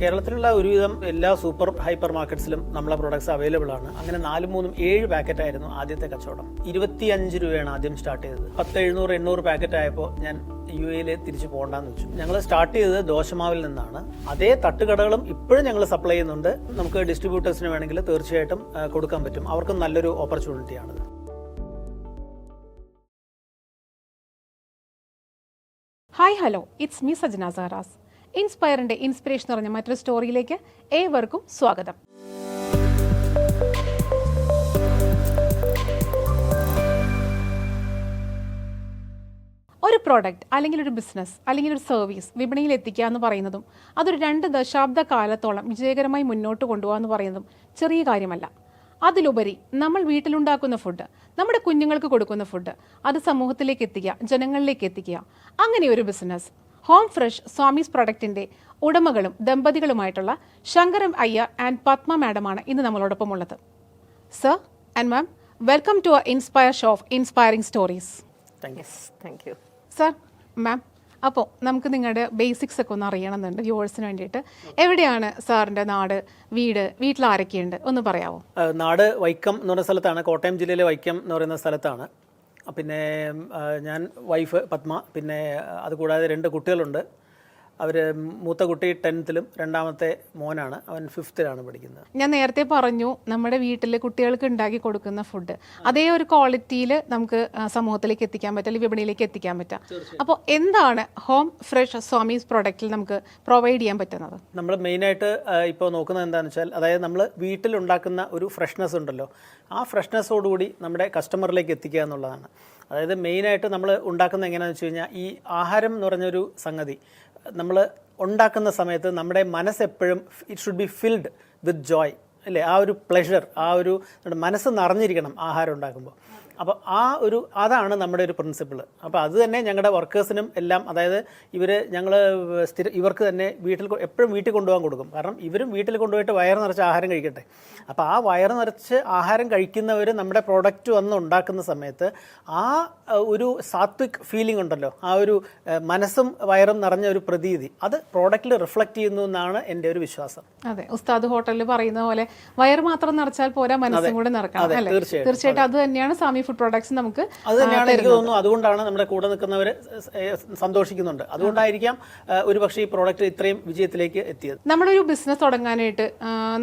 കേരളത്തിലുള്ള ഒരുവിധം എല്ലാ സൂപ്പർ ഹൈപ്പർ മാർക്കറ്റ്സിലും നമ്മളെ പ്രോഡക്ട്സ് അവൈലബിൾ ആണ്. അങ്ങനെ നാലും മൂന്നും ഏഴ് പാക്കറ്റ് ആയിരുന്നു ആദ്യത്തെ കച്ചവടം. ഇരുപത്തി അഞ്ച് രൂപയാണ് ആദ്യം സ്റ്റാർട്ട് ചെയ്തത്. പത്ത് എഴുന്നൂറ് എണ്ണൂറ് പാക്കറ്റ് ആയപ്പോൾ ഞാൻ യു എയിൽ തിരിച്ചു പോകണ്ടെന്ന് വെച്ചു. ഞങ്ങൾ സ്റ്റാർട്ട് ചെയ്തത് ദോശമാവിൽ നിന്നാണ്. അതേ തട്ടുകടകളും ഇപ്പോഴും ഞങ്ങൾ സപ്ലൈ ചെയ്യുന്നുണ്ട്. നമുക്ക് ഡിസ്ട്രിബ്യൂട്ടേഴ്സിന് വേണമെങ്കിൽ തീർച്ചയായിട്ടും കൊടുക്കാൻ പറ്റും. അവർക്കും നല്ലൊരു ഓപ്പർച്യൂണിറ്റിയാണിത് hi hello it's me Sajana Sara's ഇൻസ്പയറിന്റെ inspiration നിറഞ്ഞ മറ്റൊരു സ്റ്റോറിയിലേക്ക് ഏവർക്കും സ്വാഗതം. ഒരു പ്രോഡക്റ്റ് അല്ലെങ്കിൽ ഒരു ബിസിനസ് അല്ലെങ്കിൽ ഒരു സർവീസ് വിപണിയിൽ എത്തിക്കുക എന്ന് പറയുന്നതും അതൊരു രണ്ട് ദശാബ്ദ കാലത്തോളം വിജയകരമായി മുന്നോട്ട് കൊണ്ടുപോകുക എന്ന് പറയുന്നതും ചെറിയ കാര്യമല്ല. അതിലുപരി നമ്മൾ വീട്ടിലുണ്ടാക്കുന്ന ഫുഡ് നമ്മുടെ കുഞ്ഞുങ്ങൾക്ക് കൊടുക്കുന്ന ഫുഡ് അത് സമൂഹത്തിലേക്ക് എത്തിക്കുക ജനങ്ങളിലേക്ക് എത്തിക്കുക അങ്ങനെ ഒരു ബിസിനസ് ഹോം ഫ്രഷ് സ്വാമീസ് പ്രൊഡക്റ്റിന്റെ ഉടമകളും ദമ്പതികളുമായിട്ടുള്ള ശങ്കരം അയ്യ ആൻഡ് പത്മ മാഡമാണ് ഇന്ന് നമ്മളോടൊപ്പം ഉള്ളത് sir and ma'am welcome to a inspire show of inspiring stories thank you sir ma'am അപ്പോൾ നമുക്ക് നിങ്ങളുടെ ബേസിക്സ് ഒക്കെ ഒന്ന് അറിയണമെന്നുണ്ട് വ്യൂവേഴ്സിന് വേണ്ടിയിട്ട്. എവിടെയാണ് സാറിന്റെ നാട് വീട് വീട്ടിൽ ആരൊക്കെയുണ്ട്? ഒന്ന് പറയാമോ നാട് വൈക്കം എന്ന് പറയുന്ന സ്ഥലത്താണ് കോട്ടയം ജില്ലയിലെ വൈക്കം എന്ന് പറയുന്ന സ്ഥലത്താണ്. പിന്നെ ഞാൻ വൈഫ് പത്മ പിന്നെ അതുകൂടാതെ രണ്ട് കുട്ടികളുണ്ട്. അവർ മൂത്ത കുട്ടി ടെൻത്തിലും രണ്ടാമത്തെ മോനാണ്. അവൻ ഫിഫ്ത്തിലാണ് പഠിക്കുന്നത്. ഞാൻ നേരത്തെ പറഞ്ഞു നമ്മുടെ വീട്ടിൽ കുട്ടികൾക്ക് ഉണ്ടാക്കി കൊടുക്കുന്ന ഫുഡ് അതേ ഒരു ക്വാളിറ്റിയിൽ നമുക്ക് സമൂഹത്തിലേക്ക് എത്തിക്കാൻ പറ്റും അല്ലെങ്കിൽ വിപണിയിലേക്ക് എത്തിക്കാൻ പറ്റാം. അപ്പോൾ എന്താണ് ഹോം ഫ്രഷ് സ്വാമീസ് പ്രോഡക്റ്റിൽ നമുക്ക് പ്രൊവൈഡ് ചെയ്യാൻ പറ്റുന്നത്? നമ്മൾ മെയിനായിട്ട് ഇപ്പോൾ നോക്കുന്നത് എന്താണെന്ന് വെച്ചാൽ അതായത് നമ്മൾ വീട്ടിലുണ്ടാക്കുന്ന ഒരു ഫ്രഷ്നെസ് ഉണ്ടല്ലോ. ആ ഫ്രഷ്നെസ്സോടുകൂടി നമ്മുടെ കസ്റ്റമറിലേക്ക് എത്തിക്കുക എന്നുള്ളതാണ്. അതായത് മെയിനായിട്ട് നമ്മൾ ഉണ്ടാക്കുന്നത് എങ്ങനെയാണെന്ന് വെച്ച് കഴിഞ്ഞാൽ ഈ ആഹാരം എന്ന് പറഞ്ഞൊരു സംഗതി നമ്മൾ ഉണ്ടാക്കുന്ന സമയത്ത് നമ്മുടെ മനസ്സ് എപ്പോഴും it should be filled with joy അല്ലേ? ആ ഒരു പ്ലഷർ ആ ഒരു നമ്മുടെ മനസ്സ് നിറഞ്ഞിരിക്കണം ആഹാരം ഉണ്ടാക്കുമ്പോൾ. അപ്പോൾ ആ ഒരു അതാണ് നമ്മുടെ ഒരു പ്രിൻസിപ്പിൾ അപ്പോൾ അത് തന്നെ ഞങ്ങളുടെ വർക്കേഴ്സിനും എല്ലാം അതായത് ഇവർ ഞങ്ങൾ സ്ഥിര ഇവർക്ക് തന്നെ വീട്ടിൽ എപ്പോഴും വീട്ടിൽ കൊണ്ടുപോകാൻ കൊടുക്കും. കാരണം ഇവരും വീട്ടിൽ കൊണ്ടുപോയിട്ട് വയറ് നിറച്ച് ആഹാരം കഴിക്കട്ടെ. അപ്പോൾ ആ വയറ് നിറച്ച് ആഹാരം കഴിക്കുന്നവർ നമ്മുടെ പ്രോഡക്റ്റ് വന്ന് ഉണ്ടാക്കുന്ന സമയത്ത് ആ ഒരു സാത്വിക് ഫീലിംഗ് ഉണ്ടല്ലോ. ആ ഒരു മനസ്സും വയറും നിറഞ്ഞ ഒരു പ്രതീതി. അത് പ്രോഡക്റ്റിൽ റിഫ്ലക്റ്റ് ചെയ്യുന്നു എന്നാണ് എന്റെ ഒരു വിശ്വാസം. അതെ. ഉസ്താദ് ഹോട്ടലിൽ പറയുന്ന പോലെ വയർ മാത്രം നിറച്ചാൽ പോരാ മനസ്സും കൂടെ നിറക്കണം തീർച്ചയായിട്ടും. അത്. തന്നെയാണ് സാമി ഫുഡ് പ്രോഡക്ട്സ് നമുക്ക് അത് തന്നെയാണ് എനിക്ക് തോന്നുന്നു അതുകൊണ്ടാണ് നമ്മുടെ കൂടെ നിൽക്കുന്നവർ സന്തോഷിക്കുന്നുണ്ട്. അതുകൊണ്ടായിരിക്കാം ഒരു പക്ഷേ ഈ പ്രോഡക്റ്റ് ഇത്രയും വിജയത്തിലേക്ക് എത്തിയത്. നമ്മളൊരു ബിസിനസ് തുടങ്ങാനായിട്ട്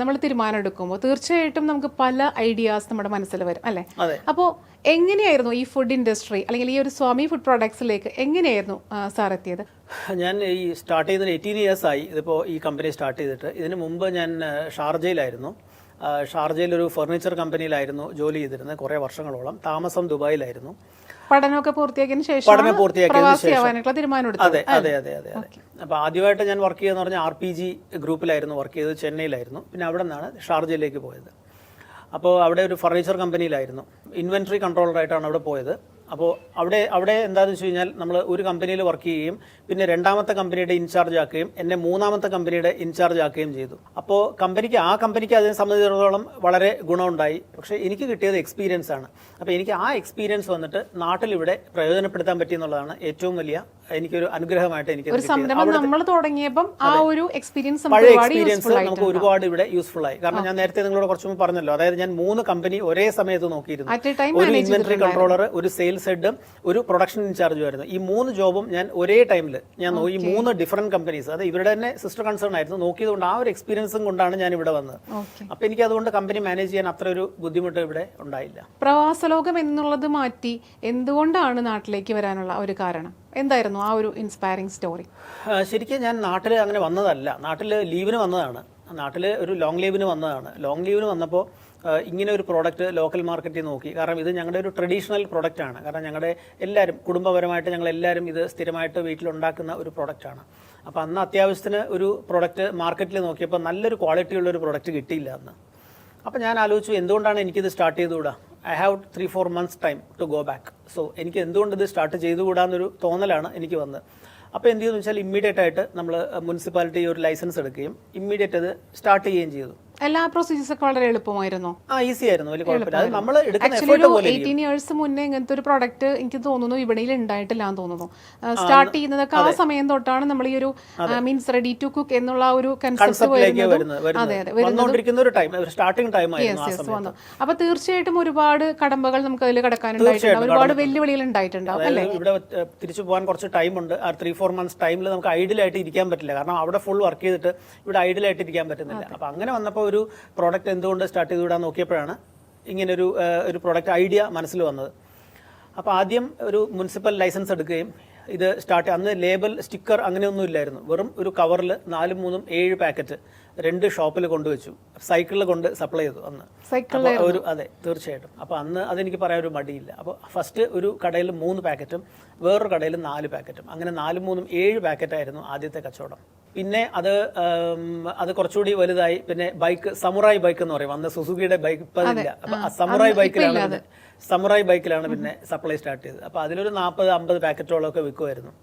നമ്മൾ തീരുമാനം എടുക്കുമ്പോൾ തീർച്ചയായിട്ടും നമുക്ക് പല ഐഡിയാസ് നമ്മുടെ മനസ്സിൽ വരും അല്ലേ. അപ്പോൾ എങ്ങനെയായിരുന്നു ഈ ഫുഡ് ഇൻഡസ്ട്രി അല്ലെങ്കിൽ ഈ ഒരു സ്വാമി ഫുഡ് പ്രോഡക്ട്സിലേക്ക് എങ്ങനെയായിരുന്നു സാർ എത്തിയത്? ഞാൻ ഈ സ്റ്റാർട്ട് ചെയ്തത് എയ്റ്റീൻ ഇയേഴ്സ് ആയി. ഇതിപ്പോൾ ഈ കമ്പനി സ്റ്റാർട്ട് ചെയ്തിട്ട് ഇതിന് മുമ്പ് ഞാൻ ഷാർജയിലായിരുന്നു. ഒരു ഫർണിച്ചർ കമ്പനിയിലായിരുന്നു ജോലി ചെയ്തിരുന്നത് കുറേ വർഷങ്ങളോളം. താമസം ദുബായിലായിരുന്നു. പഠനമൊക്കെ പൂർത്തിയാക്കിയതിനു ശേഷം പഠനം പൂർത്തിയാക്കിയതിന് ശേഷം. അതെ അതെ അതെ അതെ അപ്പോൾ ആദ്യമായിട്ട് ഞാൻ വർക്ക് ചെയ്തെന്ന് പറഞ്ഞാൽ ആർ പി ജി ഗ്രൂപ്പിലായിരുന്നു വർക്ക് ചെയ്തത് ചെന്നൈയിലായിരുന്നു. പിന്നെ അവിടെ നിന്നാണ് ഷാർജയിലേക്ക് പോയത്. അപ്പോൾ അവിടെ ഒരു ഫർണിച്ചർ കമ്പനിയിലായിരുന്നു. ഇൻവെൻട്രി കൺട്രോളറായിട്ടാണ് അവിടെ പോയത്. അപ്പോൾ അവിടെ അവിടെ എന്താണെന്ന് വെച്ച് കഴിഞ്ഞാൽ നമ്മൾ ഒരു കമ്പനിയിൽ വർക്ക് ചെയ്യുകയും പിന്നെ രണ്ടാമത്തെ കമ്പനിയുടെ ഇൻചാർജ് ആക്കുകയും എന്നെ മൂന്നാമത്തെ കമ്പനിയുടെ ഇൻചാർജ് ആക്കുകയും ചെയ്തു. അപ്പോൾ കമ്പനിക്ക് ആ കമ്പനിക്ക് അതിനെ സംബന്ധിച്ചിടത്തോളം വളരെ ഗുണമുണ്ടായി. പക്ഷേ എനിക്ക് കിട്ടിയത് എക്സ്പീരിയൻസ് ആണ്. അപ്പോൾ എനിക്ക് ആ എക്സ്പീരിയൻസ് വന്നിട്ട് നാട്ടിലിവിടെ പ്രയോജനപ്പെടുത്താൻ പറ്റിയെന്നുള്ളതാണ് ഏറ്റവും വലിയ എനിക്കൊരു അനുഗ്രഹമായിട്ട് എനിക്ക് ഒരു സംരംഭം നമ്മൾ തുടങ്ങിയപ്പം ആ ഒരു എക്സ്പീരിയൻസ് പഴയ എക്സ്പീരിയൻസ് നമുക്ക് ഒരുപാട് ഇവിടെ യൂസ്ഫുൾ ആയി. കാരണം ഞാൻ നേരത്തെ നിങ്ങളോട് കുറച്ച് മുമ്പ് പറഞ്ഞല്ലോ. അതായത് ഞാൻ മൂന്ന് കമ്പനി ഒരേ സമയത്ത് നോക്കിയിരുന്നു. ഒരു ഇൻവെന്ററി കൺട്രോളർ ഒരു സെയിൽസ് ഹെഡും ഒരു പ്രൊഡക്ഷൻ ഇൻചാർജും ആയിരുന്നു. ഈ മൂന്ന് ജോബും ഞാൻ ഒരേ ടൈമിൽ ഞാൻ ഈ മൂന്ന് ഡിഫറെന്റ് കമ്പനീസ് അത് ഇവരുടെ തന്നെ സിസ്റ്റർ കൺസേൺ ആയിരുന്നു. നോക്കിയതുകൊണ്ട് ആ ഒരു എക്സ്പീരിയൻസും കൊണ്ടാണ് ഞാൻ ഇവിടെ വന്നത്. അപ്പൊ എനിക്ക് അതുകൊണ്ട് കമ്പനി മാനേജ് ചെയ്യാൻ അത്ര ഒരു ബുദ്ധിമുട്ട് ഇവിടെ ഉണ്ടായില്ല. പ്രവാസലോകം എന്നുള്ളത് മാറ്റി എന്തുകൊണ്ടാണ് നാട്ടിലേക്ക് വരാനുള്ള ഒരു കാരണം? എന്തായിരുന്നു ആ ഒരു ഇൻസ്പയറിംഗ് സ്റ്റോറി ശരിക്കും ഞാൻ നാട്ടിൽ അങ്ങനെ വന്നതല്ല. നാട്ടിൽ ലീവിന് വന്നതാണ്. നാട്ടിൽ ഒരു ലോങ് ലീവിന് വന്നതാണ്. ലോങ് ലീവിന് വന്നപ്പോൾ ഇങ്ങനെ ഒരു പ്രോഡക്റ്റ് ലോക്കൽ മാർക്കറ്റിൽ നോക്കി. കാരണം ഇത് ഞങ്ങളുടെ ഒരു ട്രഡീഷണൽ പ്രോഡക്റ്റ് ആണ്. കാരണം ഞങ്ങളുടെ എല്ലാവരും കുടുംബപരമായിട്ട് ഞങ്ങൾ എല്ലാവരും ഇത് സ്ഥിരമായിട്ട് വീട്ടിലുണ്ടാക്കുന്ന ഒരു പ്രോഡക്റ്റ് ആണ്. അപ്പോൾ അന്ന് അത്യാവശ്യത്തിന് ഒരു പ്രോഡക്റ്റ് മാർക്കറ്റിൽ നോക്കിയപ്പോൾ നല്ലൊരു ക്വാളിറ്റിയുള്ള ഒരു പ്രോഡക്റ്റ് കിട്ടിയില്ല അന്ന്. അപ്പോൾ ഞാൻ ആലോചിച്ചു എന്തുകൊണ്ടാണ് എനിക്കിത് start ചെയ്തുകൂടാ? I have three four months time to go back so എനിക്ക് എന്തുകൊണ്ട് ഇത് സ്റ്റാർട്ട് ചെയ്തുകൂടാന്നൊരു തോന്നലാണ് എനിക്ക് വന്നത്. അപ്പോൾ എന്ത് ചെയ്യുന്നു വെച്ചാൽ ഇമ്മീഡിയറ്റ് ആയിട്ട് നമ്മൾ മുനിസിപ്പാലിറ്റി ഒരു ലൈസൻസ് എടുക്കുകയും ഇമ്മീഡിയറ്റ് അത് സ്റ്റാർട്ട് ചെയ്യുകയും ചെയ്തു. എല്ലാ പ്രൊസീജിയേഴ്സ് ഒക്കെ വളരെ എളുപ്പമായിരുന്നോ? ആ ഈസി ആയിരുന്നു. വലിയ കുഴപ്പമില്ല. അത് നമ്മൾ എടുക്കുന്ന ആക്ച്വലി എഫേർട്ട് ഒരു പോലെ എയ്റ്റീൻ ഇയേഴ്സ് മുന്നേ ഇങ്ങനത്തെ ഒരു പ്രൊഡക്റ്റ് എനിക്ക് തോന്നുന്നു വിപണിയിൽ ഉണ്ടായിട്ടില്ല എന്ന് തോന്നുന്നു. സ്റ്റാർട്ട് ചെയ്യുന്നതൊക്കെ ആ സമയം തൊട്ടാണ് നമ്മൾ ഈ ഒരു മീൻസ് റെഡി ടു കുക്ക് എന്നുള്ള ആ ഒരു കൺസെപ്റ്റ് കൺസെപ്റ്റിലേക്ക് വരുന്നതും വരുന്നത്. അതെ അതെ. വന്നുകൊണ്ടിരിക്കുന്ന ഒരു ടൈം സ്റ്റാർട്ടിംഗ് ടൈം ആയിരുന്നു ആ സമയത്ത്. വന്നു. അപ്പൊ തീർച്ചയായിട്ടും ഒരുപാട് കടമ്പകൾ നമുക്ക് അതിൽ കടക്കാനുണ്ടായിട്ടുണ്ട്. ഒരുപാട് വെല്ലുവിളികൾ ഉണ്ടായിട്ടുണ്ടാവും അതായത് ഇവിടെ തിരിച്ചു പോകാൻ കുറച്ച് ടൈം ഉണ്ട്. ആ ത്രീ ഫോർ മന്ത്സ് ടൈമിൽ നമുക്ക് ഐഡിയലായിട്ട് ഇരിക്കാൻ പറ്റില്ല. കാരണം അവിടെ ഫുൾ വർക്ക് ചെയ്തിട്ട് ഇവിടെ ഐഡിയലായിട്ട് ഇരിക്കാൻ പറ്റുന്നില്ല. അപ്പൊ അങ്ങനെ വന്നപ്പോൾ ഒരു പ്രോഡക്റ്റ് എന്തുകൊണ്ട് സ്റ്റാർട്ട് ചെയ്ത് വിടാൻ നോക്കിയപ്പോഴാണ് ഇങ്ങനൊരു ഒരു പ്രോഡക്റ്റ് ഐഡിയ മനസ്സിൽ വന്നത്. അപ്പോൾ ആദ്യം ഒരു മുനിസിപ്പൽ ലൈസൻസ് എടുക്കുകയും ഇത് സ്റ്റാർട്ട് അന്ന് ലേബൽ സ്റ്റിക്കർ അങ്ങനെയൊന്നും ഇല്ലായിരുന്നു. വെറും ഒരു കവറിൽ നാലും മൂന്നും ഏഴ് പാക്കറ്റ് രണ്ട് ഷോപ്പിൽ കൊണ്ടുവച്ചു. സൈക്കിളിൽ കൊണ്ട് സപ്ലൈ ചെയ്തു അന്ന്. ഒരു അതെ തീർച്ചയായിട്ടും. അപ്പോൾ അന്ന് അതെനിക്ക് പറയാൻ ഒരു മടിയില്ല. അപ്പോൾ ഫസ്റ്റ് ഒരു കടയിൽ മൂന്ന് പാക്കറ്റും വേറൊരു കടയിൽ നാല് പാക്കറ്റും. അങ്ങനെ നാലും മൂന്നും ഏഴ് പാക്കറ്റായിരുന്നു ആദ്യത്തെ കച്ചവടം. പിന്നെ അത് അത് കുറച്ചുകൂടി വലുതായി. പിന്നെ ബൈക്ക് സമുറായി ബൈക്ക് എന്ന് പറയും. അന്ന് സുസുക്കിയുടെ ബൈക്ക് ഇപ്പം അപ്പോൾ സമുറായി ബൈക്കിലാണ് സമുറായി ബൈക്കിലാണ് പിന്നെ സപ്ലൈ സ്റ്റാർട്ട് ചെയ്തത്. അപ്പോൾ അതിലൊരു നാൽപ്പത് അമ്പത് പാക്കറ്റോളമൊക്കെ വിൽക്കുമായിരുന്നു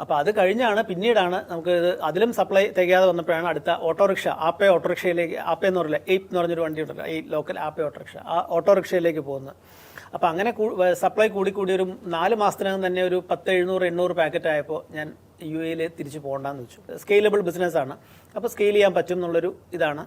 അപ്പോൾ അത് കഴിഞ്ഞാണ് പിന്നീടാണ് നമുക്ക് ഇത് അതിലും സപ്ലൈ തികയാതെ വന്നപ്പോഴാണ് അടുത്ത ഓട്ടോറിക്ഷ ആപ്പേ ഓട്ടോറിക്ഷയിലേക്ക് ആപ്പേ എന്ന് പറയില്ല എയ്പ് എന്ന് പറഞ്ഞൊരു വണ്ടി ഉണ്ടല്ലോ ഈ ലോക്കൽ ആപ്പേ ഓട്ടോറിക്ഷ ആ ഓട്ടോറിക്ഷയിലേക്ക് പോകുന്നത്. അപ്പോൾ അങ്ങനെ സപ്ലൈ കൂടി കൂടി ഒരു നാല് മാസത്തിനകം തന്നെ ഒരു പത്ത് എഴുന്നൂറ് എണ്ണൂറ് പാക്കറ്റ് ആയപ്പോൾ ഞാൻ യു എയിൽ തിരിച്ചു പോകണ്ടെന്ന് വെച്ചു. സ്കെയിലബിൾ ബിസിനസ്സാണ്. അപ്പോൾ സ്കെയിൽ ചെയ്യാൻ പറ്റും എന്നുള്ളൊരു ഇതാണ്